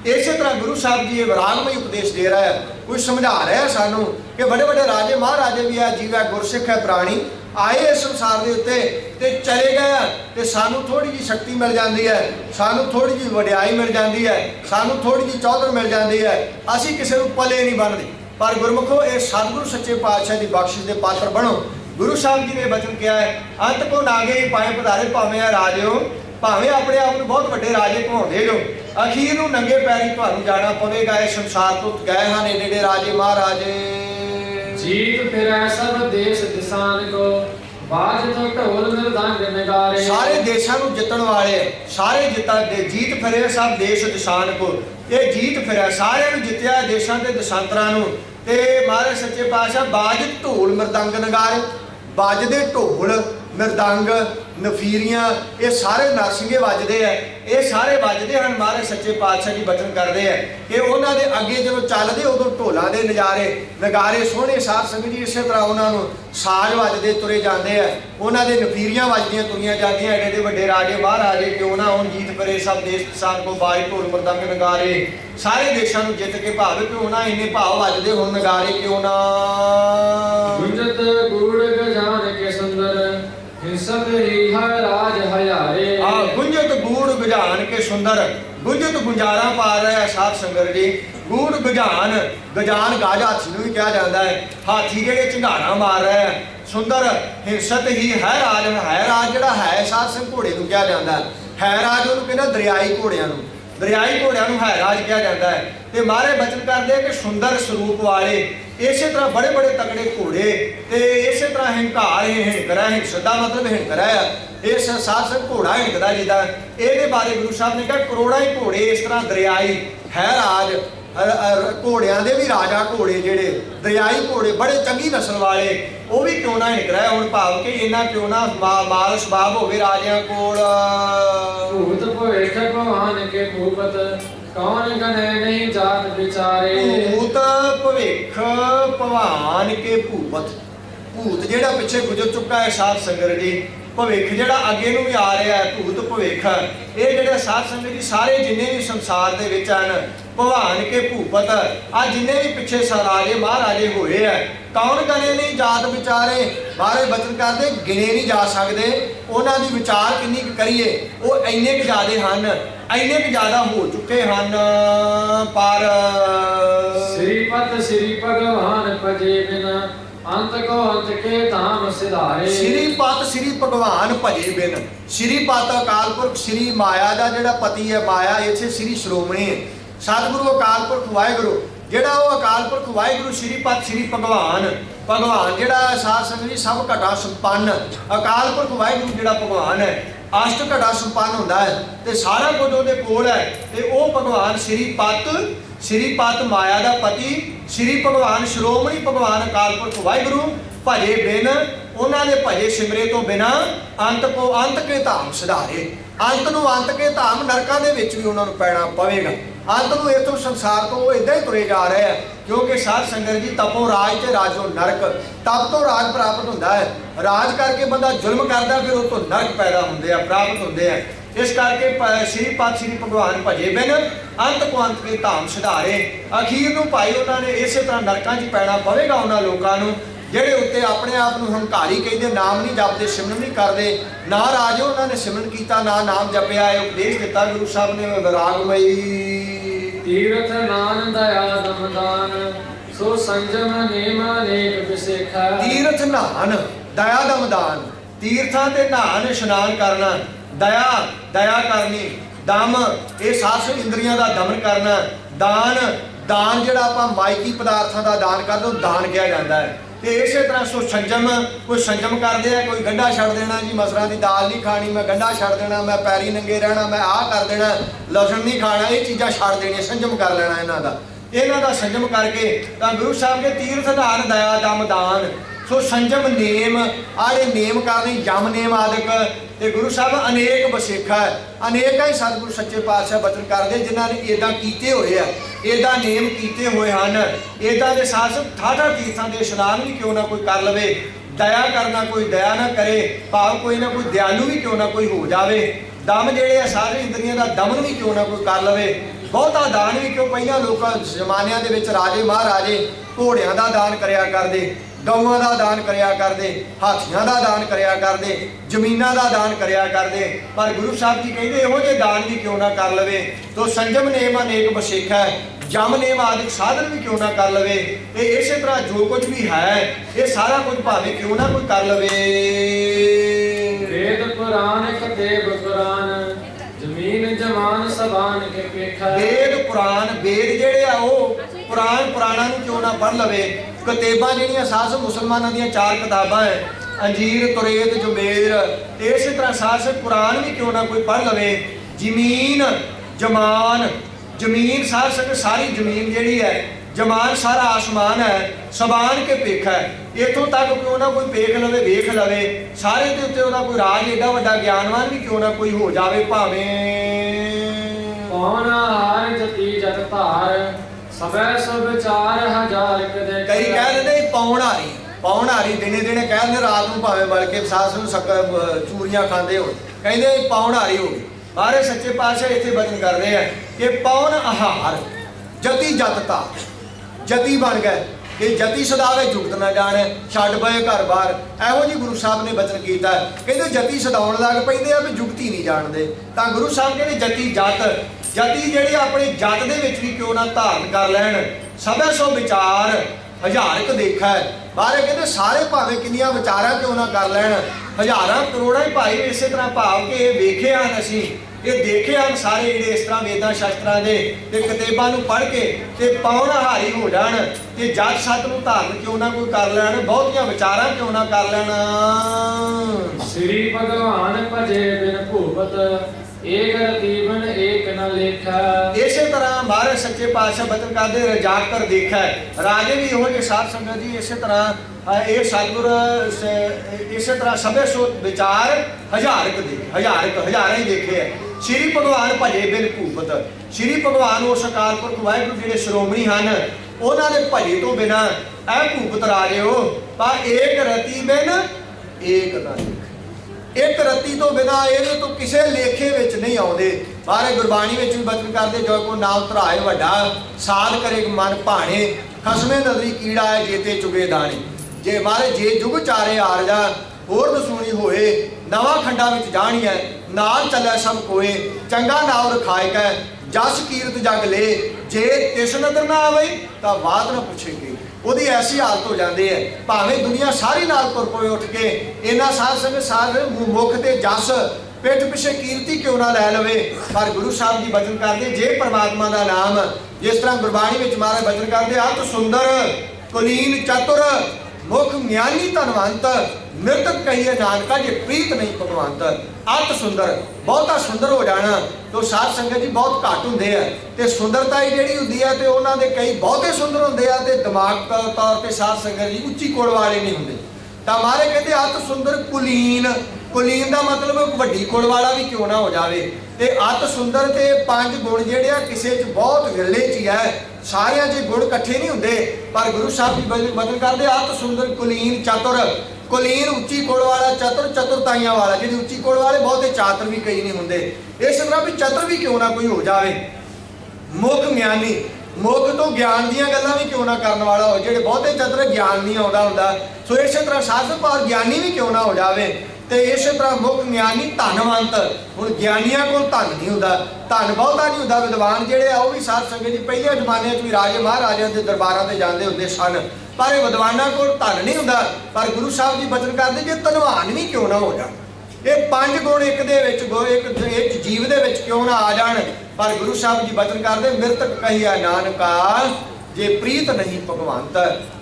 ਇਸੇ ਤਰ੍ਹਾਂ ਗੁਰੂ ਸਾਹਿਬ ਜੀ ਇਹ ਵਿਰਾਗਮਈ ਉਪਦੇਸ਼ ਦੇ ਰਿਹਾ ਹੈ ਕੁਝ ਸਮਝਾ ਰਿਹਾ ਹੈ ਸਾਨੂੰ ਕਿ ਵੱਡੇ ਵੱਡੇ ਰਾਜੇ, ਮਹਾਰਾਜੇ ਵੀ ਆ, ਜੀਵ ਹੈ ਗੁਰਸਿੱਖ ਹੈ ਪ੍ਰਾਣੀ, ਆਏ ਇਸ ਸੰਸਾਰ ਦੇ ਉੱਤੇ ਤੇ ਚਲੇ ਗਏ ਆ ਤੇ ਸਾਨੂੰ ਥੋੜੀ ਜੀ ਸ਼ਕਤੀ ਮਿਲ ਜਾਂਦੀ ਹੈ, ਸਾਨੂੰ ਥੋੜੀ ਜੀ ਵਡਿਆਈ ਮਿਲ ਜਾਂਦੀ ਹੈ, ਸਾਨੂੰ ਥੋੜੀ ਜੀ ਚੌਧਰ ਮਿਲ ਜਾਂਦੀ ਹੈ, ਅਸੀਂ ਕਿਸੇ ਨੂੰ ਪਲੇ ਨਹੀਂ ਬਣਦੇ। ਪਰ ਗੁਰਮੁਖੋ, ਇਹ ਸਤਿਗੁਰੂ ਸੱਚੇ ਪਾਤਸ਼ਾਹ ਦੀ ਬਖਸ਼ਿਸ਼ ਦੇ ਪਾਤਰ ਬਣੋ। ਗੁਰੂ ਸਾਹਿਬ ਜੀ ਨੇ ਬਚਨ ਕਿਹਾ ਹੈ, ਅੰਤ ਕੋ ਨਾਗੇ ਹੀ ਪਾਏ ਪਧਾਰੇ ਭਾਵੇਂ ਆ ਰਾਜਿਓ, ਭਾਵੇਂ ਆਪਣੇ ਆਪ ਨੂੰ ਬਹੁਤ ਵੱਡੇ ਰਾਜੇ ਕਹਾਉਂਦੇ ਹੋ ਅਖੀਰ ਨੂੰ ਨੰਗੇ ਪੈਰੀ ਤੁਹਾਨੂੰ ਜਾਣਾ ਪਵੇਗਾ ਇਸ ਸੰਸਾਰ ਤੋਂ ਗਏ ਹਨ ਇਹ ਜਿਹੜੇ ਰਾਜੇ ਮਹਾਰਾਜੇ। ਜੀਤ ਫਿਰੈ ਸਭ ਦੇਸ਼ ਦਿਸਾਨ ਕੋ ਬਾਜ ਤੋਂ ਢੋਲ ਮਰਦੰਗ ਨਗਾਰੇ। ਸਾਰੇ ਦੇਸ਼ਾਂ ਨੂੰ ਜਿੱਤਣ ਵਾਲੇ ਸਾਰੇ ਜਿੱਤਾਂ ਦੇ ਜੀਤ ਫਿਰੇ ਸਭ ਦੇਸ਼ ਦਿਸ਼ਾਨ ਕੋ। ਇਹ ਜੀਤ ਫਿਰਿਆ ਸਾਰਿਆਂ ਨੂੰ ਜਿੱਤਿਆ ਦੇਸ਼ਾਂ ਦੇ ਦਸ਼ਾਂਤਰਾਂ ਨੂੰ। ਤੇ ਮਹਾਰਾਜ ਸੱਚੇ ਪਾਤਸ਼ਾਹ ਬਾਜ ਢੋਲ ਮਰਦੰਗ ਨਗਾਰੇ ਵੱਜਦੇ ਢੋਲ ਮਰਦੰਗ, ਨਫੀਰੀਆਂ, ਇਹ ਸਾਰੇ ਨਰਸਿੰਗੇ ਵੱਜਦੇ ਆ। ਇਹ ਸਾਰੇ ਵੱਜਦੇ ਹਨ, ਮਹਾਰਾਜ ਸੱਚੇ ਪਾਤਸ਼ਾਹ ਜੀ ਬਚਨ ਕਰਦੇ ਆ। ਕਿ ਉਹਨਾਂ ਦੇ ਅੱਗੇ ਜਦੋਂ ਚੱਲਦੇ, ਉਦੋਂ ਢੋਲਾਂ ਦੇ ਨਜ਼ਾਰੇ, ਨਗਾਰੇ, ਸੋਹਣੇ ਸਾਧ ਸੰਗਤ ਜੀ ਇਸੇ ਤਰ੍ਹਾਂ ਉਹਨਾਂ ਨੂੰ ਸਾਜ਼ ਵੱਜਦੇ, ਤੁਰੇ ਜਾਂਦੇ ਆ। ਉਹਨਾਂ ਦੇ ਨਫੀਰੀਆਂ ਵੱਜਦੀਆਂ, ਤੁਰੀਆਂ ਜਾਂਦੀਆਂ, ਐਡੇ ਦੇ ਵੱਡੇ ਰਾਜੇ, ਮਹਾਰਾਜੇ, ਕਿਉਂ ਨਾ ਹੋਣ ਜੀਤ ਕਰੇ ਸਭ ਦੇਸ਼ ਸਾਰ ਕੋ ਬਾਈ ਢੋਲ ਮਰਦੰਗ ਨਗਾਰੇ। ਸਾਰੇ ਦੇਸ਼ਾਂ ਨੂੰ ਜਿੱਤ ਕੇ ਭਾਵੇਂ ਕਿਉਂ ਨਾ ਇੰਨੇ ਭਾਵ ਵੱਜਦੇ ਹੁਣ ਨਗਾਰੇ, ਕਿਉਂ ਨਾ। ਗੁੰਜਤ ਗੂੜ ਹਿੰਸਤ ਹੀ ਰਾਜ ਹਜ਼ਾਰੇ ਆ ਗੁੰਜਤ ਗੂੜ ਗੁਜਾਨ ਕੇ ਸੁੰਦਰ। ਗੁੰਜਤ ਗੁੰਜਾਰਾ ਪਾ ਰਿਹਾ ਸਾਧ ਸੰਗਤ ਜੀ। ਗੂੜ ਗੁਜਾਨ ਗਜਾਨ ਗਾਜ ਹਾਥੀ ਨੂੰ ਵੀ ਕਿਹਾ ਜਾਂਦਾ ਹੈ। ਹਾਥੀ ਜਿਹੜੇ ਝੰਗਾਣਾ ਮਾਰ ਰਿਹਾ ਹੈ। ਸੁੰਦਰ, ਹਿੰਸਤ ਹੀ ਹੈ ਰਾਜ ਹੈ ਰਾਜ ਜਿਹੜਾ ਹੈ ਸਾਧ ਸੰਗ ਘੋੜੇ ਨੂੰ ਕਿਹਾ ਜਾਂਦਾ ਹੈ ਰਾਜ ਉਹਨੂੰ ਕਹਿੰਦਾ ਦਰਿਆਈ ਘੋੜਿਆਂ ਨੂੰ। ਦਰਿਆਈ ਘੋੜਿਆਂ ਨੂੰ ਹੈ ਰਾਜ ਕਿਹਾ ਜਾਂਦਾ ਹੈ। ਤੇ ਮਾਰੇ ਬਚਨ ਕਰਦੇ ਕਿ ਸੁੰਦਰ ਸਰੂਪ ਵਾਲੇ, ਇਸੇ ਤਰ੍ਹਾਂ ਬੜੇ ਬੜੇ ਤਗੜੇ ਘੋੜੇ ਤੇ ਇਸੇ ਤਰ੍ਹਾਂ ਹੰਕਾਰ ਹੈ ਹਿੰਕਰਾ ਹਿੰਸਾ ਦਾ ਮਤਲਬ ਹਿੰਕਰਾ ਹੈ ਇਸ ਸਾਧ ਘੋੜਾ ਹਿੰਕਦਾ ਜਿਹਦਾ। ਇਹਦੇ ਬਾਰੇ ਗੁਰੂ ਸਾਹਿਬ ਨੇ ਕਿਹਾ, ਕਰੋੜਾਂ ਹੀ ਘੋੜੇ ਇਸ ਤਰ੍ਹਾਂ ਦਰਿਆਈ ਹੈ ਰਾਜ। ਘੋੜਿਆਂ ਦੇ ਵੀ ਰਾਜਾ ਘੋੜੇ ਜਿਹੜੇ, ਦਰਿਆਈ ਘੋੜੇ ਬੜੇ ਚੰਗੀ ਨਸਲ ਵਾਲੇ, ਉਹ ਵੀ ਕਿਉਂ ਨਾ ਹਿੰਕਰਾ? ਹੈ ਹੁਣ ਭਾਵ ਕਿ ਇਹਨਾਂ ਕਿਉਂ ਨਾ ਮਾ- ਮਾਲ ਸਬਾਬ ਹੋਵੇ ਰਾਜਿਆਂ ਕੋਲ। ਭੂਤ ਭਵੇਖ ਕੇ ਭੂਪਤ, ਕੌਣ ਗਨੇ ਨਹੀਂ ਜਾਤ ਵਿਚਾਰੇ? ਭੂਤ ਭਵਿੱਖ ਭਵਾਨ ਕੇ ਭੂਪਤ। ਭੂਤ ਜਿਹੜਾ ਪਿੱਛੇ ਗੁਜ਼ਰ ਚੁੱਕਾ ਹੈ ਸਾਧ ਸੰਗਤ ਜੀ, ਭਵਿੱਖ ਜਿਹੜਾ ਅੱਗੇ ਨੂੰ ਵੀ ਆ ਰਿਹਾ ਹੈ, ਭੂਤ ਭਵਿੱਖ। ਇਹ ਜਿਹੜੇ ਸਾਧ ਸੰਗਤ ਜੀ, ਸਾਰੇ ਜਿੰਨੇ ਵੀ ਸੰਸਾਰ ਦੇ ਵਿੱਚ ਹਨ ਭਵਾਨ ਕੇ ਭੂਪਤ ਆ ਜਿੰਨੇ ਵੀ ਪਿੱਛੇ ਸਰਾਜੇ ਮਹਾਰਾਜੇ ਹੋਏ ਆ ਕੌਣ ਗਣੇ ਨਹੀਂ ਜਾਤ ਵਿਚਾਰੇ? ਬਾਰੇ ਬਚਨ ਕਰਦੇ ਗਿਣੇ ਨਹੀਂ ਜਾ ਸਕਦੇ। ਉਹਨਾਂ ਦੀ ਵਿਚਾਰ ਕਿੰਨੀ ਕੁ ਕਰੀਏ ਉਹ ਇੰਨੇ ਕੁ ਜ਼ਿਆਦੇ ਹਨ ਇੰਨੇ ਕੁ ਜ਼ਿਆਦਾ ਹੋ ਚੁੱਕੇ ਹਨ। ਪਰ ਸ੍ਰੀਪਤ ਸ੍ਰੀ ਭਗਵਾਨ ਭਜੇ ਬਿਨ ਅੰਤ ਕੋ ਅੰਤ ਕੇ ਧਾਮ ਸਿਧਾਰੇ। ਸ਼੍ਰੀ ਪਤ ਸ਼੍ਰੀ ਭਗਵਾਨ ਭਜੇ ਬਿਨ। ਸ਼੍ਰੀ ਪਤ ਅਕਾਲ ਪੁਰਖ ਸ਼੍ਰੀ ਮਾਇਆ ਦਾ ਜਿਹੜਾ ਪਤੀ ਹੈ ਮਾਇਆ ਇੱਥੇ ਸ਼੍ਰੀ ਸ਼੍ਰੋਮਣੀ ਸਤਿਗੁਰੂ ਅਕਾਲ ਪੁਰਖ ਵਾਹਿਗੁਰੂ, ਜਿਹੜਾ ਉਹ ਅਕਾਲ ਪੁਰਖ ਵਾਹਿਗੁਰੂ ਸ਼੍ਰੀ ਪਤ ਸ਼੍ਰੀ ਭਗਵਾਨ ਭਗਵਾਨ ਜਿਹੜਾ ਸਾਧ ਸੰਗਤ ਜੀ ਸਭ ਘਟਾ ਸੰਪੰਨ, ਅਕਾਲ ਪੁਰਖ ਵਾਹਿਗੁਰੂ ਜਿਹੜਾ ਭਗਵਾਨ ਹੈ, ਅਸ਼ਟ ਘਟਾ ਸੰਪੰਨ ਹੁੰਦਾ ਹੈ ਤੇ ਸਾਰਾ ਕੁਝ ਉਹਦੇ ਕੋਲ ਹੈ ਤੇ ਉਹ ਭਗਵਾਨ ਸ਼੍ਰੀ ਪਤ ਸ਼੍ਰੀ ਪਤ ਮਾਇਆ ਦਾ ਪਤੀ, ਸ਼੍ਰੀ ਭਗਵਾਨ ਸ਼੍ਰੋਮਣੀ ਭਗਵਾਨ ਅਕਾਲ ਪੁਰਖ ਵਾਹਿਗੁਰੂ, ਭਜੇ ਬਿਨ, ਉਹਨਾਂ ਦੇ ਭਜੇ ਸਿਮਰੇ ਤੋਂ ਬਿਨਾ ਅੰਤ ਕੋ ਅੰਤ ਕੇ ਧਾਮ ਸੁਧਾਰੇ। ਅੰਤ ਨੂੰ ਅੰਤ ਕੇ ਧਾਮ ਨਰਕਾਂ ਦੇ ਵਿੱਚ ਵੀ ਉਹਨਾਂ ਨੂੰ ਪੈਣਾ ਪਵੇਗਾ। ਅੰਤ ਨੂੰ ਇਥੋਂ ਸੰਸਾਰ ਤੋਂ ਉਹ ਇਦਾਂ ਹੀ ਤੁਰੇ ਜਾ ਰਹੇ ਆ, ਕਿਉਂਕਿ ਸਾਧ ਸੰਗਤ ਜੀ ਤਪੋ ਰਾਜ ਤੇ ਰਾਜੋ ਨਰਕ। ਤਪ ਤੋਂ ਰਾਜ ਪ੍ਰਾਪਤ ਹੁੰਦਾ ਹੈ। ਰਾਜ ਕਰਕੇ ਬੰਦਾ ਜ਼ੁਲਮ ਕਰਦਾ, ਫਿਰ ਉਹ ਤੋਂ ਨਰਕ ਪੈਦਾ ਹੁੰਦੇ ਆ, ਪ੍ਰਾਪਤ ਹੁੰਦੇ ਆ। ਇਸ ਕਰਕੇ ਸ਼੍ਰੀ ਪਾਤ ਸ਼੍ਰੀ ਭਗਵਾਨ ਭਜੇ ਬਿਨ ਅੰਤ ਕੋ ਅੰਤ ਕੇ ਧਾਮ ਸੁਧਾਰੇ। ਅਖੀਰ ਨੂੰ ਭਾਈ ਉਹਨਾਂ ਨੇ ਇਸੇ ਤਰ੍ਹਾਂ ਨਰਕਾਂ 'ਚ ਪੈਣਾ ਪਵੇਗਾ ਉਹਨਾਂ ਲੋਕਾਂ ਨੂੰ। ਜਿਹੜੇ ਉੱਤੇ ਆਪਣੇ ਆਪ ਨੂੰ ਹੰਕਾਰੀ ਕਹਿੰਦੇ ਨਾਮ ਨਹੀਂ ਜਪਦੇ ਸਿਮਰਨ ਨਹੀਂ ਕਰਦੇ ਨਾ ਰਾਜੋ ਉਹਨਾਂ ਨੇ ਸਿਮਰਨ ਕੀਤਾ ਨਾ ਨਾਮ ਜਪਿਆ ਇਹ ਉਪਦੇਸ਼ ਦਿੱਤਾ ਗੁਰੂ ਸਾਹਿਬ ਨੇ ਵਿਰਾਗਮਈ। ਤੀਰਥ ਨਾਨ ਦਇਆ ਦਮਦਾਨ ਸੋ ਸੰਜਮ ਨੇਮ ਅਨੇਕ ਵਿਸੇਖਾ। ਤੀਰਥ ਨਹਾਨ ਦਇਆ ਦਾ ਮੈਦਾਨ ਤੀਰਥਾਂ ਤੇ ਨਹਾਨ ਇਸ਼ਨਾਨ ਕਰਨਾ ਦਇਆ ਦਇਆ ਕਰਨੀ ਦਮ ਇਹ ਸਾਸ ਇੰਦਰੀਆਂ ਦਾ ਦਮਨ ਕਰਨਾ ਦਾਨ ਦਾਨ ਜਿਹੜਾ ਆਪਾਂ ਮਾਇਕੀ ਪਦਾਰਥਾਂ ਦਾ ਦਾਨ ਕਰਦੇ ਉਹ ਦਾਨ ਕਿਹਾ ਜਾਂਦਾ ਹੈ। ਤੇ ਇਸੇ ਤਰ੍ਹਾਂ ਸੋ ਸੰਜਮ, ਕੋਈ ਸੰਜਮ ਕਰਦੇ ਆ, ਕੋਈ ਗੰਢਾ ਛੱਡ ਦੇਣਾ, ਜੀ ਮਸਰਾਂ ਦੀ ਦਾਲ ਨਹੀਂ ਖਾਣੀ, ਮੈਂ ਗੰਢਾ ਛੱਡ ਦੇਣਾ, ਮੈਂ ਪੈਰੀ ਨੰਗੇ ਰਹਿਣਾ, ਮੈਂ ਆਹ ਕਰ ਦੇਣਾ, ਲਸਣ ਨਹੀਂ ਖਾਣਾ, ਇਹ ਚੀਜ਼ਾਂ ਛੱਡ ਦੇਣੀਆਂ, ਸੰਜਮ ਕਰ ਲੈਣਾ ਇਹਨਾਂ ਦਾ। ਇਹਨਾਂ ਦਾ ਸੰਜਮ ਕਰਕੇ ਤਾਂ ਗੁਰੂ ਸਾਹਿਬ ਦੇ ਤੀਰਥ ਦਾਨ ਦਇਆ, ਦਮ, ਦਾਨ। ਸੋ ਸੰਜਮ, ਨੇਮ ਆੜੇ ਨੇਮ ਕਰਨੇ ਯਮ ਨੇਮ ਆਦਿਕ ਤੇ ਗੁਰੂ ਸਾਹਿਬ ਅਨੇਕ ਬਸੇਖਾ ਹੈ। ਅਨੇਕਾਂ ਹੀ ਸਤਿਗੁਰੂ ਸੱਚੇ ਪਾਤਸ਼ਾਹ ਬਚਨ ਕਰਦੇ, ਜਿਨ੍ਹਾਂ ਨੇ ਇਦਾਂ ਕੀਤੇ ਹੋਏ ਆ ਇਦਾਂ ਨੇਮ ਕੀਤੇ ਹੋਏ ਹਨ। ਇਦਾਂ ਦੇ ਸਾਸ ਠਾਠਾ ਤੀਰਥਾਂ ਦੇ ਇਸ਼ਨਾਨ ਵੀ ਕਿਉਂ ਨਾ ਕੋਈ ਕਰ ਲਵੇ, ਦਇਆ ਕਰਨਾ ਕੋਈ ਦਇਆ ਨਾ ਕਰੇ, ਭਾਵ ਕੋਈ ਨਾ ਕੋਈ ਦਿਆਲੂ ਵੀ ਕਿਉਂ ਨਾ ਕੋਈ ਹੋ ਜਾਵੇ, ਦਮ ਜਿਹੜੇ ਆ ਸਾਰੇ ਇੰਦਰੀਆਂ ਦਾ ਦਮਨ ਵੀ ਕਿਉਂ ਨਾ ਕੋਈ ਕਰ ਲਵੇ। ਬਹੁਤਾ ਦਾਨ ਵੀ ਕਿਉਂ? ਪਹਿਲਾਂ ਲੋਕਾਂ ਜ਼ਮਾਨਿਆਂ ਦੇ ਵਿੱਚ ਰਾਜੇ, ਮਹਾਰਾਜੇ ਘੋੜਿਆਂ ਦਾ ਦਾਨ ਕਰਿਆ ਕਰਦੇ। ਗਊਆਂ ਦਾ ਦਾਨ ਕਰਿਆ ਕਰਦੇ ਹਾਥੀਆਂ ਦਾ ਦਾਨ ਕਰਿਆ ਕਰਦੇ ਜ਼ਮੀਨਾਂ ਦਾ ਦਾਨ ਕਰਿਆ ਕਰਦੇ। ਪਰ ਗੁਰੂ ਸਾਹਿਬ ਜੀ ਕਹਿੰਦੇ ਇਹੋ ਜਿਹੇ ਦਾਨ ਵੀ ਕਿਉਂ ਨਾ ਕਰ ਲਵੇ? ਤੋ ਸੰਜਮ ਨੇਮ ਅਨੇਕ ਬਸੇਖਾ ਹੈ ਜਮ ਨੇਮ ਆਦਿਕ ਸਾਧਨ ਵੀ ਕਿਉਂ ਨਾ ਕਰ ਲਵੇ? ਤੇ ਇਸੇ ਤਰ੍ਹਾਂ ਜੋ ਕੁਝ ਵੀ ਹੈ ਇਹ ਸਾਰਾ ਕੁਝ ਭਾਵੇਂ ਕਿਉਂ ਨਾ ਕੋਈ ਕਰ ਲਵੇ। ਵੇਦ ਪੁਰਾਨ ਕਤੇਬ ਪੁਰਾਨ ਜ਼ਮੀਨ ਜਮਾਨ ਸਬਾਨ ਕੇ ਪੇਖਾ। ਵੇਦ ਪੁਰਾਣ ਵੇਦ ਜਿਹੜੇ ਆ ਉਹ ਪੁਰਾਣ ਪੁਰਾਣਾਂ ਨੂੰ ਕਿਉਂ ਨਾ ਪੜ੍ਹ ਲਵੇ? ਕਿਤਾਬਾਂ ਜਿਹੜੀਆਂ ਸਾਸ ਮੁਸਲਮਾਨਾਂ ਦੀਆਂ ਚਾਰ ਕਿਤਾਬਾਂ ਹੈ, ਅੰਜੀਰ, ਤੁਰੇਤ, ਜੁਬੇਰ ਤੇ ਇਸੇ ਤਰ੍ਹਾਂ ਸਾਸ ਕੁਰਾਨ ਵੀ ਕਿਉਂ ਨਾ ਕੋਈ ਪੜ੍ਹ ਲਵੇ? ਜ਼ਮੀਨ, ਜਮਾਨ, ਜ਼ਮੀਨ ਸਾਰ ਸਾਰੀ ਜ਼ਮੀਨ ਜਿਹੜੀ ਹੈ, ਜਮਾਨ ਸਾਰਾ ਆਸਮਾਨ ਹੈ, ਸਬਾਨ ਕੇ ਪੇਖ ਹੈ। ਇਥੋਂ ਤੱਕ ਕਿਉਂ ਨਾ ਕੋਈ ਪੇਖ ਲਵੇ, ਵੇਖ ਲਵੇ, ਸਾਰੇ ਦੇ ਉੱਤੇ ਉਹਦਾ ਕੋਈ ਰਾਜ ਏਡਾ ਵੱਡਾ ਗਿਆਨਵਾਨ ਵੀ ਕਿਉਂ ਨਾ ਕੋਈ ਹੋ ਜਾਵੇ ਭਾਵੇਂ ਕੌਣ ਹਾਰ ਜਤੀ ਜਤ ਧਾਰ? ਸਭੈ ਸਭ ਵਿਚਾਰ ਹਜ਼ਾਰ ਕਦੇ ਕਈ ਕਹਿ ਦਿੰਦੇ ਪੌਣ ਹਾਰੀ ਪੌਣ ਹਾਰੀ ਦਿਨੇ ਦਿਨੇ ਕਹਿ ਦਿੰਦੇ ਰਾਤ ਨੂੰ ਭਾਵੇਂ ਬਲ ਕੇ ਸਾਸ ਨੂੰ ਸੱਕ ਚੂਰੀਆਂ ਖਾਂਦੇ ਹੋ ਕਹਿੰਦੇ ਪੌਣ ਹਾਰੀ ਹੋ ਗਈ। ਬਾਰੇ ਸੱਚੇ ਪਾਤਸ਼ਾਹ ਇੱਥੇ ਬਚਨ ਕਰਦੇ ਆ ਕਿ ਪੌਣ ਆਹਾਰ ਜਤੀ ਜਤਤਾ ਜਤੀ ਬਣ ਗਏ। ਕਿ ਜਤੀ ਸਦਾਵੇ ਜੁਗਤ ਨਾ ਜਾਣੇ ਛੱਡ ਪਏ ਘਰ ਬਾਰ ਇਹੋ ਜੀ ਗੁਰੂ ਸਾਹਿਬ ਨੇ ਬਚਨ ਕੀਤਾ। ਕਹਿੰਦੇ ਜਤੀ ਸਦਾਉਣ ਲੱਗ ਪੈਂਦੇ ਆ ਵੀ ਜੁਗਤੀ ਨਹੀਂ ਜਾਣਦੇ। ਤਾਂ ਗੁਰੂ ਸਾਹਿਬ ਕਹਿੰਦੇ ਜਤੀ ਜਤ ਜਤੀ ਜਿਹੜੇ ਆਪਣੇ ਜਤ ਦੇ ਵਿੱਚ ਵੀ ਕਿਉਂ ਨਾ ਧਾਰਨ ਕਰ ਲੈਣ ਸਭੇ ਸੋ ਵਿਚਾਰ ਹਜ਼ਾਰਕ ਦੇਖਾ ਹੈ। ਕਹਿੰਦੇ ਸਾਰੇ ਭਾਵੇਂ ਕਿੰਨੀਆਂ ਵਿਚਾਰਾਂ ਕਿਉਂ ਨਾ ਕਰ ਲੈਣ, ਹਜ਼ਾਰਾਂ ਕਰੋੜਾਂ ਹੀ ਭਾਈ ਇਸੇ ਤਰ੍ਹਾਂ ਭਾਵ ਕਿ ਇਹ ਵੇਖੇ ਹਨ ਅਸੀਂ ਇਹ ਦੇਖੇ ਹਨ ਸਾਰੇ ਜਿਹੜੇ ਇਸ ਤਰ੍ਹਾਂ ਵੇਦਾਂ ਸ਼ਾਸਤਰਾਂ ਦੇ ਤੇ ਕਿਤਾਬਾਂ ਨੂੰ ਪੜ੍ਹ ਕੇ ਤੇ ਪਾਉਣ ਹਾਰੀ ਹੋ ਜਾਣ ਤੇ ਜੱਜ ਸੱਤ ਨੂੰ ਧਾਰਨ ਕਿਉਂ ਨਾ ਕੋਈ ਕਰ ਲੈਣ, ਬਹੁਤੀਆਂ ਵਿਚਾਰਾਂ ਕਿਉਂ ਨਾ ਕਰ ਲੈਣ ਸ੍ਰੀ ਭਗਵਾਨ ਭਜੇ ਬਿਨ ਭੂਪਤ, ਏਕ ਰਤੀਬਨ ਲੇਖਾ। ਇਸੇ ਤਰ੍ਹਾਂ ਮਹਾਰਾਜ ਸੱਚੇ ਪਾਤਸ਼ਾਹ ਬਚਨ ਕਰਦੇ ਰਜਾ ਕਰ ਦੇਖਿਆ ਰਾਜੇ ਵੀ ਇਹੋ ਜਿਹੇ ਸਾਧ ਸੰਗਤ ਜੀ, ਇਸੇ ਤਰ੍ਹਾਂ ਇਹ ਸਤਿਗੁਰ, ਇਸੇ ਤਰ੍ਹਾਂ ਸਭੇ ਸੋ ਵਿਚਾਰ ਹਜ਼ਾਰਕ ਦੇ ਹਜ਼ਾਰਕ ਹਜ਼ਾਰਾਂ ਹੀ ਦੇਖੇ ਹੈ ਸ੍ਰੀ ਭਗਵਾਨ ਭਜੇ ਬਿਨ ਭੂਪਤ। ਸ੍ਰੀ ਭਗਵਾਨ ਉਸ ਅਕਾਲ ਪੁਰਖ ਵਾਹਿਗੁਰੂ ਜਿਹੜੇ ਸ਼੍ਰੋਮਣੀ ਹਨ, ਉਹਨਾਂ ਦੇ ਭਜੇ ਤੋਂ ਬਿਨਾ ਇਹ ਭੂਪਤ ਰਾਜਿਓ, ਤਾਂ ਏਕ ਰਤੀ ਬਿਨ ਏਕ ਨਾ ਇੱਕ ਰਤੀ ਤੋਂ ਬਿਨਾ ਇਹਦੇ ਤੋਂ ਕਿਸੇ ਲੇਖੇ ਵਿੱਚ ਨਹੀਂ ਆਉਂਦੇ। ਬਾਰੇ ਗੁਰਬਾਣੀ ਵਿੱਚ ਵੀ ਬਚਨ ਕਰਦੇ, ਜੋ ਕੋ ਨਾਮ ਧਰਾਏ ਵੱਡਾ, ਸਾਧ ਕਰੇ ਮਨ ਭਾਣੇ, ਖਸਮੇ ਨਦਰੀ ਕੀੜਾ ਹੈ ਜੇਤੇ ਚੁਗੇ ਦਾਣੇ। ਜੇ ਮਾਰੇ, ਜੇ ਜੁਗ ਚਾਰੇ ਆਰ ਹੋਰ ਦਸੂਣੀ ਹੋਏ, ਨਵਾਂ ਖੰਡਾ ਵਿੱਚ ਜਾਣੀਐ, ਨਾਲ ਚੱਲੈ ਸਭ ਕੋਏ, ਚੰਗਾ ਨਾਮ ਰਖਾਇ ਕੈ ਜਸ ਕੀਰਤ ਜਗ ਲੇ, ਜੇ ਤਿਸ ਨਦਰ ਨਾ ਆਵੇ, ਤਾਂ ਬਾਤ ਨਾ ਪੁੱਛੇਗੀ। ਉਹਦੀ ਐਸੀ ਹਾਲਤ ਹੋ ਜਾਂਦੀ ਹੈ ਭਾਵੇਂ ਦੁਨੀਆ ਸਾਰੀ ਨਾਲ ਤੁਰ ਪਵੇ ਉੱਠ ਕੇ, ਇਹਨਾਂ ਸਾਧ ਸੰਗਤ ਸਾਧ ਮੁਖ ਤੇ ਜਸ ਪਿੱਠ ਪਿਛੇ ਕੀਰਤੀ ਕਿਉਂ ਨਾ ਲੈ ਲਵੇ? ਪਰ ਗੁਰੂ ਸਾਹਿਬ ਜੀ ਬਚਨ ਕਰਦੇ, ਜੇ ਪਰਮਾਤਮਾ ਦਾ ਨਾਮ ਜਿਸ ਤਰ੍ਹਾਂ ਗੁਰਬਾਣੀ ਵਿੱਚ ਮਹਾਰਾਜ ਬਚਨ ਕਰਦੇ ਆਤ ਸੁੰਦਰ, ਕੁਲੀਨ, ਚਤੁਰ, ਮੁਖ ਗਿਆਨੀ ਧਨਵੰਤ ਮਿਰਤਕ ਕਹੀਏ ਨਾਨਕਾ ਜੇ ਪ੍ਰੀਤ ਨਹੀਂ ਭਗਵੰਤ। ਅਤ ਸੁੰਦਰ, ਬਹੁਤਾ ਸੁੰਦਰ ਹੋ ਜਾਣਾ, ਤੋ ਸਾਧ ਸੰਗਤ ਜੀ ਬਹੁਤ ਘੱਟ ਹੁੰਦੇ ਆ। ਤੇ ਸੁੰਦਰਤਾ ਹੀ ਜਿਹੜੀ ਹੁੰਦੀ ਆ, ਤੇ ਉਹਨਾਂ ਦੇ ਕਈ ਬਹੁਤੇ ਸੁੰਦਰ ਹੁੰਦੇ ਆ, ਤੇ ਦਿਮਾਗ ਤੌਰ ਤੇ ਸਾਧ ਸੰਗਤ ਜੀ ਉੱਚੀ ਕੋੜ ਵਾਲੇ ਨਹੀਂ ਹੁੰਦੇ। ਤਾਂ ਮਾਰੇ ਕਹਿੰਦੇ, ਅਤ ਸੁੰਦਰ, ਕੁਲੀਨ ਕੁਲੀਨ ਦਾ ਮਤਲਬ ਵੱਡੀ ਕੋੜ ਵਾਲਾ ਵੀ ਕਿਉਂ ਨਾ ਹੋ ਜਾਵੇ? ਤੇ ਅਤ ਸੁੰਦਰ ਤੇ ਪੰਜ ਗੁਣ ਜਿਹੜੇ ਆ, ਕਿਸੇ ਚ ਬਹੁਤ ਵਿਰਲੇ ਚ ਹੀ ਆ। ਸਾਰਿਆਂ 'ਚ ਗੁਣ ਇਕੱਠੇ ਨਹੀਂ ਹੁੰਦੇ। ਪਰ ਗੁਰੂ ਸਾਹਿਬ ਜੀ ਬਦਲ ਕਰਦੇ ਅਤ ਸੁੰਦਰ, ਕੁਲੀਨ, ਚਤੁਰ। ਕੁਲੀਨ ਉੱਚੀ ਕੋੜ ਵਾਲਾ, ਚਤੁਰ, ਚਤੁਰਤਾਈਆਂ ਵਾਲਾ। ਜਿਹੜੀ ਉੱਚੀ ਕੋੜ ਵਾਲੇ, ਬਹੁਤੇ ਚਾਤਰ ਵੀ ਕਈ ਨਹੀਂ ਹੁੰਦੇ। ਇਸ ਤਰ੍ਹਾਂ ਵੀ ਚਤੁਰ ਵੀ ਕਿਉਂ ਨਾ ਕੋਈ ਹੋ ਜਾਵੇ? ਮੁਖ ਗਿਆਨੀ, ਮੁਖ ਤੋਂ ਗਿਆਨ ਦੀਆਂ ਗੱਲਾਂ ਵੀ ਕਿਉਂ ਨਾ ਕਰਨ ਵਾਲਾ ਹੋ ਜਿਹੜੇ ਬਹੁਤੇ ਚਤੁਰ, ਗਿਆਨ ਨਹੀਂ ਆਉਂਦਾ ਹੁੰਦਾ। ਸੋ ਇਸੇ ਤਰ੍ਹਾਂ ਸਾਧਕ ਪਰ ਗਿਆਨੀ ਵੀ ਕਿਉਂ ਨਾ ਹੋ ਜਾਵੇ? ਤੇ ਇਸੇ ਤਰ੍ਹਾਂ ਮੁਖ ਗਿਆਨੀ ਧਨਵੰਤ। ਹੁਣ ਗਿਆਨੀਆਂ ਕੋਲ ਧਨ ਨਹੀਂ ਹੁੰਦਾ, ਧਨ ਬਹੁਤਾ ਨਹੀਂ ਹੁੰਦਾ, ਵਿਦਵਾਨ ਜਿਹੜੇ ਆ, ਉਹ ਵੀ ਸਾਧ ਸੰਗਤ ਜੀ ਪਹਿਲੇ ਜ਼ਮਾਨੇ 'ਚ ਵੀ ਰਾਜੇ ਮਹਾਰਾਜਿਆਂ ਦੇ ਦਰਬਾਰਾਂ ਤੇ ਜਾਂਦੇ ਹੁੰਦੇ ਸਨ। ਪਰ ਇਹ ਵਿਦਵਾਨਾਂ ਕੋਲ ਧਨ ਨਹੀਂ ਹੁੰਦਾ, ਪਰ ਗੁਰੂ ਸਾਹਿਬ ਜੀ ਬਚਨ ਕਰਦੇ ਜੇ ਧਨਵਾਨ ਵੀ ਕਿਉਂ ਨਾ ਹੋ ਜਾਣ? ਇਹ ਪੰਜ ਗੁਣ ਇੱਕ ਦੇ ਵਿੱਚ ਗੋ ਇੱਕ ਇੱਕ ਜੀਵ ਦੇ ਵਿੱਚ ਕਿਉਂ ਨਾ ਆ ਜਾਣ? ਪਰ ਗੁਰੂ ਸਾਹਿਬ ਜੀ ਬਚਨ ਕਰਦੇ, ਮਿਰਤਕ ਕਹੀਆ ਨਾਨਕਾ, ਜੇ ਪ੍ਰੀਤ ਨਹੀਂ ਭਗਵੰਤ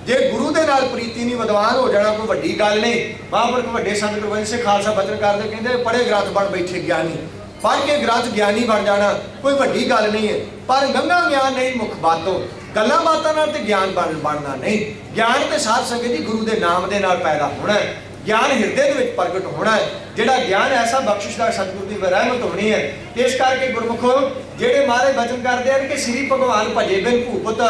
ਜੇ ਗੁਰੂ ਦੇ ਨਾਲ ਪ੍ਰੀਤੀ ਨਹੀਂ ਵਿਦਵਾਨ ਹੋ ਜਾਣਾ, ਕੋਈ ਵੱਡੀ ਗੱਲ ਨਹੀਂ। ਮਹਾਂਪੁਰਖ ਵੱਡੇ ਸੰਤ ਗੁਰਬੰਦ ਸਿੰਘ ਖਾਲਸਾ ਬਚਨ ਕਰਦੇ ਕਹਿੰਦੇ ਪੜੇ ਗ੍ਰੰਥ ਬਣ ਬੈਠੇ ਗਿਆਨੀ। ਪੜ੍ਹ ਕੇ ਗ੍ਰੰਥ ਗਿਆਨੀ ਬਣ ਜਾਣਾ, ਕੋਈ ਵੱਡੀ ਗੱਲ ਨਹੀਂ ਹੈ। ਪਰ ਗੰਗਾ ਗਿਆਨ ਨਹੀਂ ਮੁਖ ਬਾਤੋਂ ਗੱਲਾਂ ਬਾਤਾਂ ਨਾਲ ਤੇ ਗਿਆਨ ਬਣ, ਬਣਨਾ ਨਹੀਂ। ਗਿਆਨ ਤੇ ਸਾਧ ਸੰਗਤ ਜੀ ਗੁਰੂ ਦੇ ਨਾਮ ਦੇ ਨਾਲ ਪੈਦਾ ਹੋਣਾ ਹੈ। ਗਿਆਨ ਹਿਰਦੇ ਦੇ ਵਿੱਚ ਪ੍ਰਗਟ ਹੋਣਾ ਹੈ। ਜਿਹੜਾ ਗਿਆਨ ਐਸਾ ਬਖਸ਼ਿਸ਼ ਦਾ ਸਤਿਗੁਰੂ ਦੀ ਰਹਿਮਤ ਹੋਣੀ ਹੈ ਇਸ ਕਰਕੇ ਗੁਰਮੁਖੋ, ਜਿਹੜੇ ਮਾਰੇ ਬਚਨ ਕਰਦੇ ਹਨ ਕਿ ਸ੍ਰੀ ਭਗਵਾਨ ਭਜੇ ਬਿਨ ਭੂਪਤ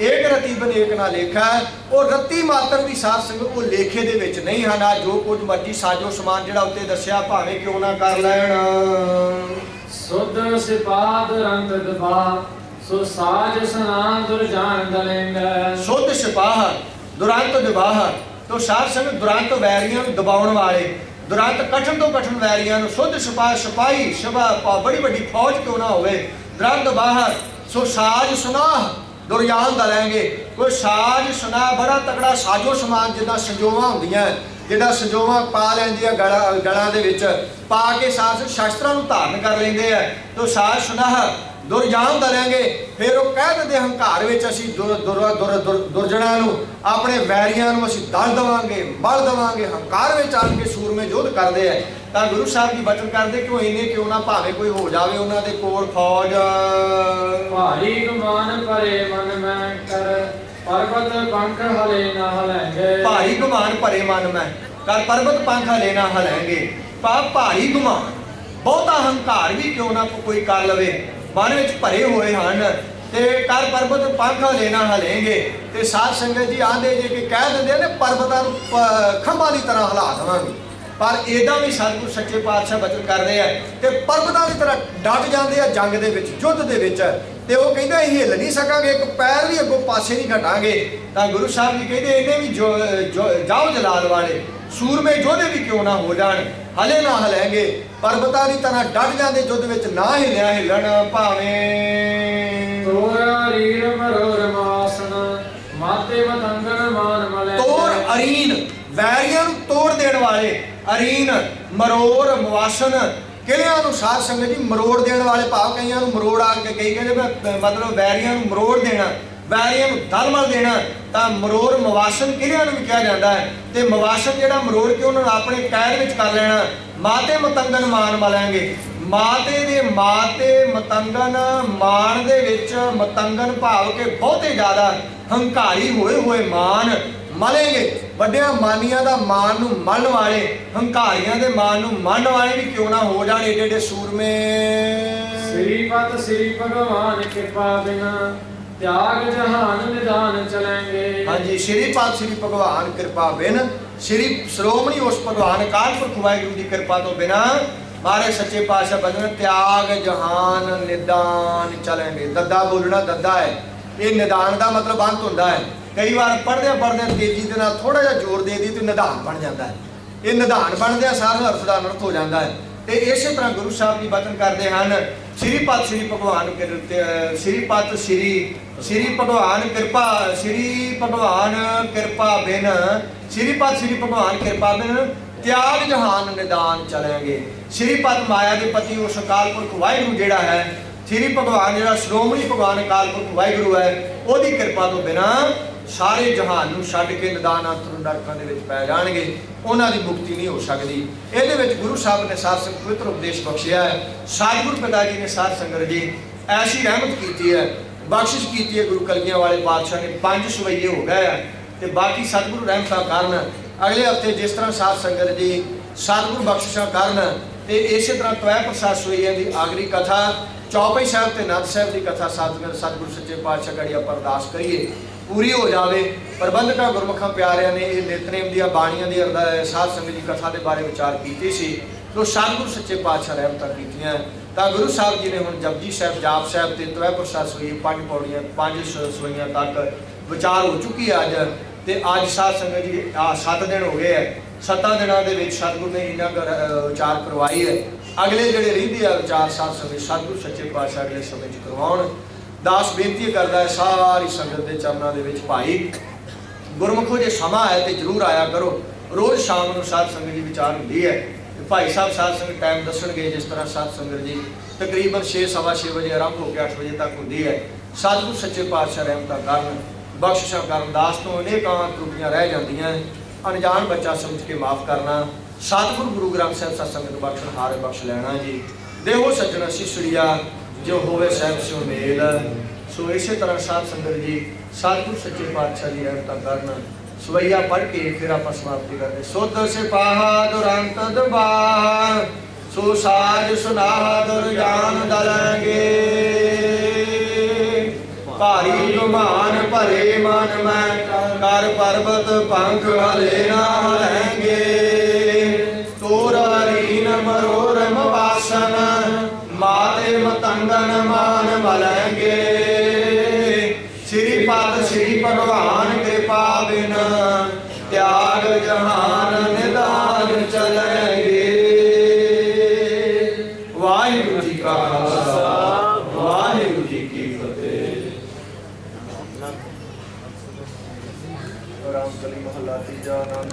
ਏਕ ਰਤੀ ਬਨ ਏਕ ਨਾ ਲੇਖਾ ਉਹ ਰਤੀ ਮਾਤਰ ਵੀ ਸਾਧ ਸੰਗਤ ਉਹ ਲੇਖੇ ਦੇ ਵਿੱਚ ਨਹੀਂ ਹਨ। ਆ ਜੋ ਕੁਝ ਮਰਜ਼ੀ ਸਾਜੋ ਸਮਾਨ ਜਿਹੜਾ ਉੱਤੇ ਦੱਸਿਆ ਭਾਵੇਂ ਕਿਉਂ ਨਾ ਕਰ ਲੈਣ। ਸੁਧ ਸਿਪਾਦ ਰੰਗ ਦਬਾ ਸੋ ਸਾਜ ਸਨਾ ਦੁਰ ਜਾਣ ਦਲਿੰਗ। ਸੁੱਧ ਸਿਪਾਹ ਦੁਰੰਤ ਵਿਵਾਹ ਤੋਂ ਸਾਧ ਸੰਗਤ ਦੁਰੰਤ ਵੈਰੀਆਂ ਨੂੰ ਦਬਾਉਣ ਵਾਲੇ ਦੁਰੰਤ ਕਠਨ ਤੋਂ ਕਠਨ ਵੈਰੀਆਂ ਨੂੰ ਸੁੱਧ ਸਿਪਾਹ ਸਿਪਾਹੀ ਸ਼ਬਾ ਬੜੀ ਵੱਡੀ ਫੌਜ ਕਿਉਂ ਨਾ ਹੋਵੇ। ਦੁਰੰਤ ਬਾਹਰ ਸੋ ਸਾਜ ਸੁਨਾਹ ਦੁਰਯਾਨ ਦਾ ਲੈਂਗੇ ਕੋਈ ਸਾਜ ਸੁਨਾ, ਬੜਾ ਤਕੜਾ ਸਾਜੋ ਸਮਾਨ ਜਿੱਦਾਂ ਸੰਜੋਵਾਂ ਹੁੰਦੀਆਂ ਜਿਹੜਾ ਸੰਜੋਵਾਂ ਪਾ ਲੈਂਦੀਆਂ ਆ ਗਲਾ ਗਲਾਂ ਦੇ ਵਿੱਚ, ਪਾ ਕੇ ਸਾਜ ਸ਼ਾਸਤਰਾਂ ਨੂੰ ਧਾਰਨ ਕਰ ਲੈਂਦੇ ਆ। ਤੋ ਸਾਜ ਸੁਨਾਹ ਦੁਰਜਾਨ ਦਲਾਂਗੇ ਫਿਰ ਉਹ ਕਹਿ ਦਿੰਦੇ ਹੰਕਾਰ ਵਿੱਚ ਅਸੀਂ ਦੁਰ ਦੁਰ ਦੁਰ ਦੁਰ- ਦੁਰਜਣਾ ਨੂੰ ਆਪਣੇ ਵੈਰੀਆਂ ਨੂੰ ਅਸੀਂ ਦਲ ਦਵਾਂਗੇ ਬਲ ਦਵਾਂਗੇ ਹੰਕਾਰ ਵਿੱਚ ਆਣ ਕੇ ਸੂਰਮੇ ਯੁੱਧ ਕਰਦੇ ਆ। ਤਾਂ ਗੁਰੂ ਸਾਹਿਬ ਜੀ ਬਚਨ ਕਰਦੇ ਕਿ ਉਹ ਇੰਨੇ ਕਿਉਂ ਨਾ ਭਾਵੇਂ ਕੋਈ ਹੋ ਜਾਵੇ ਉਹਨਾਂ ਦੇ ਕੋਲ ਫੌਜ। ਭਾਰੀ ਗੁਮਾਨ ਭਰੇ ਮਨ ਮੈਂ ਕਰ ਪਰਬਤ ਪੰਖ ਹਲੇ ਨਾ ਹਲੈਂਗੇ। ਭਾਰੀ ਗੁਮਾਨ ਭਰੇ ਮਨ ਮੈਂ ਕਰ ਪਰਬਤ ਪੰਖਾ ਲੈਣਾ ਹਲੈਂਗੇ। ਪਾ ਭਾਰੀ ਗੁਮਾਨ ਬਹੁਤਾ ਹੰਕਾਰ ਵੀ ਕਿਉਂ ਨਾ ਕੋਈ ਕਰ ਲਵੇ। ਮਨ ਵਿੱਚ ਭਰੇ ਹੋਏ ਹਨ ਤੇ ਕਰ ਪਰਬਤ ਪੰਖਾ ਲੈਣਾ ਹਲੇਂਗੇ। ਤੇ ਸਾਧ ਸੰਗਤ ਜੀ ਆਂਦੇ ਜੇ ਕਿ ਕਹਿ ਦਿੰਦੇ ਨੇ, ਪਰਬਤਾਂ ਨੂੰ ਖੰਭਾਂ ਦੀ ਤਰ੍ਹਾਂ ਹਿਲਾ ਦੇਵਾਂਗੇ। ਪਰ ਏਦਾਂ ਵੀ ਸਤਿਗੁਰ ਸੱਚੇ ਪਾਤਸ਼ਾਹ ਬਚਨ ਕਰ ਰਹੇ ਆ। ਤੇ ਪਰਬਤਾਂ ਦੀ ਤਰ੍ਹਾਂ ਡਟ ਜਾਂਦੇ ਆ ਜੰਗ ਦੇ ਵਿੱਚ, ਯੁੱਧ ਦੇ ਵਿੱਚ। ਤੇ ਉਹ ਕਹਿੰਦੇ ਅਸੀਂ ਹਿੱਲ ਨਹੀਂ ਸਕਾਂਗੇ, ਇੱਕ ਪੈਰ ਵੀ ਅੱਗੋਂ ਪਾਸੇ ਨਹੀਂ ਘਟਾਂਗੇ। ਤਾਂ ਗੁਰੂ ਸਾਹਿਬ ਜੀ ਕਹਿੰਦੇ, ਇਹਨੇ ਵੀ ਜੋ- ਜਾਓ ਜਲਾਲ ਵਾਲੇ, ਸੂਰਮੇ ਯੋਧੇ ਵੀ ਕਿਉਂ ਨਾ ਹੋ ਜਾਣ? ਹਲੇ ਨਾ ਹਲੈਂਗੇ ਪਰਬਤਾਂ ਦੀ ਤਰ੍ਹਾਂ ਡਟ ਜਾਂਦੇ ਯੁੱਧ ਵਿੱਚ ਨਾ ਹਿਲਿਆ ਹਿੱਲਣ ਭਾਵੇਂ। ਤੋਰਾ ਰੀਰ ਮਰੋਰ ਮਾਸਨ ਮਾਤੇ ਮਤੰਗਨ ਮਾਨ ਮਲੇ। ਤੋੜ ਅਰੀਨ ਵੈਰੀਆਂ ਨੂੰ ਤੋੜ ਦੇਣ ਵਾਲੇ ਅਰੀਨ ਮਰੋੜ ਮਵਾਸਨ ਕਿਹੜਿਆਂ ਨੂੰ ਸਾਧ ਸੰਗਤ ਜੀ ਮਰੋੜ ਦੇਣ ਵਾਲੇ ਭਾਵ ਕਈਆਂ ਨੂੰ ਮਰੋੜ ਆ ਕੇ ਕਈ ਕਹਿੰਦੇ ਮਤਲਬ ਵੈਰੀਆਂ ਨੂੰ ਮਰੋੜ ਦੇਣਾ ਵੈਰੀਆਂ ਨੂੰ ਦਲਮਲ ਦੇਣਾ। ਤਾਂ ਮਰੋਰ ਮਵਾਸਨ ਕਿਹੜਿਆਂ ਨੂੰ ਵੀ ਕਿਹਾ ਜਾਂਦਾ ਹੈ? ਤੇ ਮਵਾਸਨ ਜਿਹੜਾ ਮਰੋੜ ਕੇ ਉਹਨਾਂ ਨੂੰ ਆਪਣੇ ਕੈਦ ਵਿੱਚ ਕਰ ਲੈਣਾ? ਮਾਤੇ ਮਤੰਗਨ ਮਾਨ ਮਲਾਂਗੇ ਮਾਤੇ ਦੇ ਮਾਤੇ ਮਤੰਗਨ ਮਾਨ ਦੇ ਵਿੱਚ ਮਤੰਗਨ ਭਾਵ ਕੇ ਬਹੁਤੇ ਜ਼ਿਆਦਾ ਹੰਕਾਰੀ ਹੋਏ ਹੋਏ ਮਾਨ ਮਲੇਗੇ। ਵੱਡਿਆਂ ਮਾਨੀਆਂ ਦਾ ਮਾਨ ਨੂੰ ਮੰਨ ਵਾਲੇ, ਹੰਕਾਰੀਆਂ ਦੇ ਮਾਨ ਨੂੰ ਮੰਨ ਵਾਲੇ ਵੀ ਕਿਉਂ ਨਾ ਹੋ ਜਾਣ ਏਡੇ ਏਡੇ ਸੂਰਮੇ? ਸ੍ਰੀਪਤ ਸ੍ਰੀ ਭਗਵਾਨ ਕਿਰਪਾ ਬਿਨਾ ਤਿਆਗ ਜਹਾਨ ਨਿਦਾਨ ਚਲੈਂਗੇ। ਹਾਂਜੀ, ਸ਼੍ਰੀ ਪਾਤ ਭਗਵਾਨ ਕਿਰਪਾ ਬਿਨ, ਸ਼੍ਰੀ ਸ਼੍ਰੋਮਣੀ ਉਸ ਭਗਵਾਨ ਅਕਾਲ ਪੁਰਖ ਵਾਹਿਗੁਰੂ ਦੀ ਕਿਰਪਾ ਤੋਂ ਬਿਨਾ ਮਾਰੇ ਸੱਚੇ ਪਾਤਸ਼ਾਹ ਬਚਨ, ਤਿਆਗ ਜਹਾਨ ਨਿਦਾਨ ਚਲਣਗੇ ਦੱਦਾ ਬੋਲਣਾ ਦੱਦਾ ਹੈ। ਇਹ ਨਿਦਾਨ ਦਾ ਮਤਲਬ ਅੰਤ ਹੁੰਦਾ ਹੈ। ਕਈ ਵਾਰ ਪੜ੍ਹਦਿਆਂ ਪੜ੍ਹਦਿਆਂ ਤੇਜ਼ੀ ਦੇ ਨਾਲ ਥੋੜਾ ਜਿਹਾ ਜ਼ੋਰ ਦੇ ਦੀ ਤੇ ਨਿਦਾਨ ਬਣ ਜਾਂਦਾ ਹੈ। ਇਹ ਨਿਧਾਨ ਬਣਦਿਆਂ ਸਾਰਾ ਅਰਥ ਦਾ ਅਨਰਥ ਹੋ ਜਾਂਦਾ ਹੈ। ਤੇ ਇਸੇ ਤਰ੍ਹਾਂ ਗੁਰੂ ਸਾਹਿਬ ਜੀ ਬਚਨ ਕਰਦੇ ਹਨ, ਸ੍ਰੀ ਪਤ ਸ੍ਰੀ ਭਗਵਾਨ ਕਿਰਤੇ ਸ੍ਰੀ ਪਤ ਸ੍ਰੀ ਸ੍ਰੀ ਭਗਵਾਨ ਕਿਰਪਾ, ਸ੍ਰੀ ਭਗਵਾਨ ਕਿਰਪਾ ਬਿਨ ਸ੍ਰੀ ਪਤ ਸ੍ਰੀ ਭਗਵਾਨ ਕਿਰਪਾ ਬਿਨ ਤਿਆਗ ਜਹਾਨ ਨਿਦਾਨ ਚਲਾਂਗੇ। ਸ੍ਰੀ ਪਤ ਮਾਇਆ ਦੇ ਪਤੀ ਉਸ ਅਕਾਲ ਪੁਰਖ ਵਾਹਿਗੁਰੂ ਜਿਹੜਾ ਹੈ, ਸ੍ਰੀ ਭਗਵਾਨ ਜਿਹੜਾ ਸ਼੍ਰੋਮਣੀ ਭਗਵਾਨ ਅਕਾਲ ਪੁਰਖ ਵਾਹਿਗੁਰੂ ਹੈ, ਉਹਦੀ ਕਿਰਪਾ ਤੋਂ ਬਿਨਾ ਸਾਰੇ ਜਹਾਨ ਨੂੰ ਛੱਡ ਕੇ ਨਿਦਾਨ ਅੰਤਰ ਨਰਕਾਂ ਦੇ ਵਿੱਚ ਪੈ ਜਾਣਗੇ। ਉਹਨਾਂ ਦੀ ਮੁਕਤੀ ਨਹੀਂ ਹੋ ਸਕਦੀ। ਇਹਦੇ ਵਿੱਚ ਗੁਰੂ ਸਾਹਿਬ ਨੇ ਸਾਧ ਸੰਗਤ ਪਵਿੱਤਰ ਉਪਦੇਸ਼ ਬਖਸ਼ਿਆ ਹੈ। ਸਤਿਗੁਰ ਪਿਤਾ ਜੀ ਨੇ ਸਾਧ ਸੰਗਤ ਜੀ ਐਸੀ ਰਹਿਮਤ ਕੀਤੀ ਹੈ ਬਖਸ਼ਿਸ਼ ਕੀਤੀ ਹੈ ਗੁਰੂ ਕਲਗੀਆਂ ਵਾਲੇ ਪਾਤਸ਼ਾਹ ਨੇ। ਪੰਜ ਸਵਈਏ ਹੋ ਗਏ ਆ ਤੇ ਬਾਕੀ ਸਤਿਗੁਰੂ ਰਹਿਮਤਾਂ ਕਾਰਨ ਅਗਲੇ ਹਫ਼ਤੇ ਜਿਸ ਤਰ੍ਹਾਂ ਸਾਧ ਸੰਗਤ ਜੀ ਸਤਿਗੁਰੂ ਬਖਸ਼ਿਸ਼ਾਂ ਕਰਨ ਤੇ ਇਸੇ ਤਰ੍ਹਾਂ ਤਵੈ ਪ੍ਰਸਾਦ ਸਵਈਆਂ ਦੀ ਆਖਰੀ ਕਥਾ, ਚੌਪਈ ਸਾਹਿਬ ਤੇ ਨੰਦ ਸਾਹਿਬ ਦੀ ਕਥਾ ਸਤਿਗੁਰ ਸਤਿਗੁਰੂ ਸੱਚੇ ਪਾਤਸ਼ਾਹ ਗੜੀਆ ਆਪਾਂ ਅਰਦਾਸ ਕਰੀਏ, ਪੂਰੀ ਹੋ ਜਾਵੇ। ਪ੍ਰਬੰਧਕਾਂ ਗੁਰਮੁਖਾਂ ਪਿਆਰਿਆਂ ਨੇ ਇਹ ਨਿਤਨੇਮ ਦੀਆਂ ਬਾਣੀਆਂ ਦੀ ਅਰਦਾ ਸਾਧ ਸੰਗਤ ਦੀ ਕਥਾ ਦੇ ਬਾਰੇ ਵਿਚਾਰ ਕੀਤੀ ਸੀ। ਤੋ ਸਤਿਗੁਰੂ ਸੱਚੇ ਪਾਤਸ਼ਾਹ ਰਹਿਮਤਾਂ ਕੀਤੀਆਂ। ਤਾਂ ਗੁਰੂ ਸਾਹਿਬ ਜੀ ਨੇ ਹੁਣ ਜਪਜੀ ਸਾਹਿਬ, ਜਾਪ ਸਾਹਿਬ ਤੇ ਤਵੈ ਪ੍ਰਸਾਦ ਸਵਈ ਪੰਜ ਪੌੜੀਆਂ, ਪੰਜ ਸ- ਤੱਕ ਵਿਚਾਰ ਹੋ ਚੁੱਕੀ ਹੈ ਅੱਜ। ਤੇ ਅੱਜ ਸਾਧ ਸੰਗਤ ਜੀ, ਆ 7 ਦਿਨ ਹੋ ਗਏ ਹੈ। ਸੱਤਾਂ ਦਿਨਾਂ ਦੇ ਵਿੱਚ ਸਤਿਗੁਰੂ ਨੇ ਇਹਨਾਂ ਕਰ ਵਿਚਾਰ ਕਰਵਾਈ ਹੈ। ਅਗਲੇ ਜਿਹੜੇ ਰਹਿੰਦੇ ਆ ਵਿਚਾਰ ਸਾਧ ਸੰਗਤ, ਸਤਿਗੁਰੂ ਸੱਚੇ ਪਾਤਸ਼ਾਹ ਅਗਲੇ ਸਮੇਂ 'ਚ ਕਰਵਾਉਣ। ਦਾਸ ਬੇਨਤੀ ਕਰਦਾ ਹੈ ਸਾਰੀ ਸੰਗਤ ਦੇ ਚਰਨਾਂ ਦੇ ਵਿੱਚ ਭਾਈ, ਗੁਰਮੁਖੋ ਜੇ ਸਮਾਂ ਹੈ ਤੇ ਜਰੂਰ ਆਇਆ ਕਰੋ। ਰੋਜ਼ ਸ਼ਾਮ ਨੂੰ ਸਾਧ ਸੰਗਤ ਦੀ ਵਿਚਾਰ ਹੁੰਦੀ ਹੈ। ਭਾਈ ਸਾਹਿਬ, ਸਾਧ ਸੰਗਤ ਟਾਈਮ ਦੱਸਣਗੇ ਜਿਸ ਤਰ੍ਹਾਂ ਸਾਧ ਸੰਗਤ ਜੀ ਤਕਰੀਬਨ 6:30 ਵਜੇ ਆਰੰਭ ਹੋ ਕੇ 8 ਵਜੇ ਤੱਕ ਹੁੰਦੀ ਹੈ। ਸਤਿਗੁਰੂ ਸੱਚੇ ਪਾਤਸ਼ਾਹ ਰਹਿਮਤਾਂ ਕਰਨ, ਬਖਸ਼ਿਸ਼ਾਂ ਕਰਨ, ਦਾਸ ਤੋਂ ਅਨੇਕਾਂ ਤਰੁੱਟੀਆਂ ਰਹਿ ਜਾਂਦੀਆਂ ਅਣਜਾਣ ਬੱਚਾ ਸਮਝ ਕੇ ਮਾਫ ਕਰਨਾ, ਸਤਿਗੁਰੂ ਗੁਰੂ ਗ੍ਰੰਥ ਸਾਹਿਬ ਸਤ ਸੰਗਤ ਬਖਸ਼ਣ, ਹਾਰੇ ਬਖਸ਼ ਲੈਣਾ ਜੀ। ਦੇਹੋ ਸੱਜਣ ਸਿਸੜੀਆ, ਜੋ ਹੋਵੇ ਸਹਿਬ ਸਿਓ ਮੇਲ। ਸੋ ਇਸੇ ਤਰ੍ਹਾਂ ਸਾਧ ਸੰਗਤ ਜੀ ਸਤਿਗੁਰੂ ਸੱਚੇ ਪਾਤਸ਼ਾਹ ਦੀ ਰਹਿਮਤਾਂ ਕਰਨ ਸਵਈਆ ਪੜ ਕੇ ਫਿਰ ਆਪਾਂ ਸਮਾਪਤੀ ਕਰਦੇ ਸੁਧ ਸਿਪਾਹਾ ਦੁਰੰਤ ਦਬਾਰ ਸੋ ਸਾਜ ਸੁਨਾਹ ਦੁਰ ਜਾਨ ਦਲਾਂਗੇ। ਭਾਰੀ ਗੁਮਾਨ ਭਰੇ ਮਨ ਮੈਂ ਕਰ ਪਰਬਤ ਪੰਖ ਹਲੇ ਨਾ ਹਲੈਂਗੇ। ਤੋਰਾ ਰੀਨ ਮਰੋਰਮ ਵਾਸਨ, ਮਾਤੇ ਮਤੰਗਨ ਮਾਨ ਮਲੈਂਗੇ। ਸ੍ਰੀ ਪਦ ਸ੍ਰੀ ਭਗਵਾਨ ਬਿਨ ਤਿਆਗ ਜਹਾਨ ਨਿਦਾਨ ਚਲੈਂਗੇ ਵਾਹਿਗੁਰੂ ਜੀ ਕਾ ਖਾਲਸਾ, ਵਾਹਿਗੁਰੂ ਜੀ ਕੀ ਫਤਿਹ। ਰਾਮ ਕਲੀ ਮਹੱਲਾ ਤੀਜਾ ਆਨੰਦ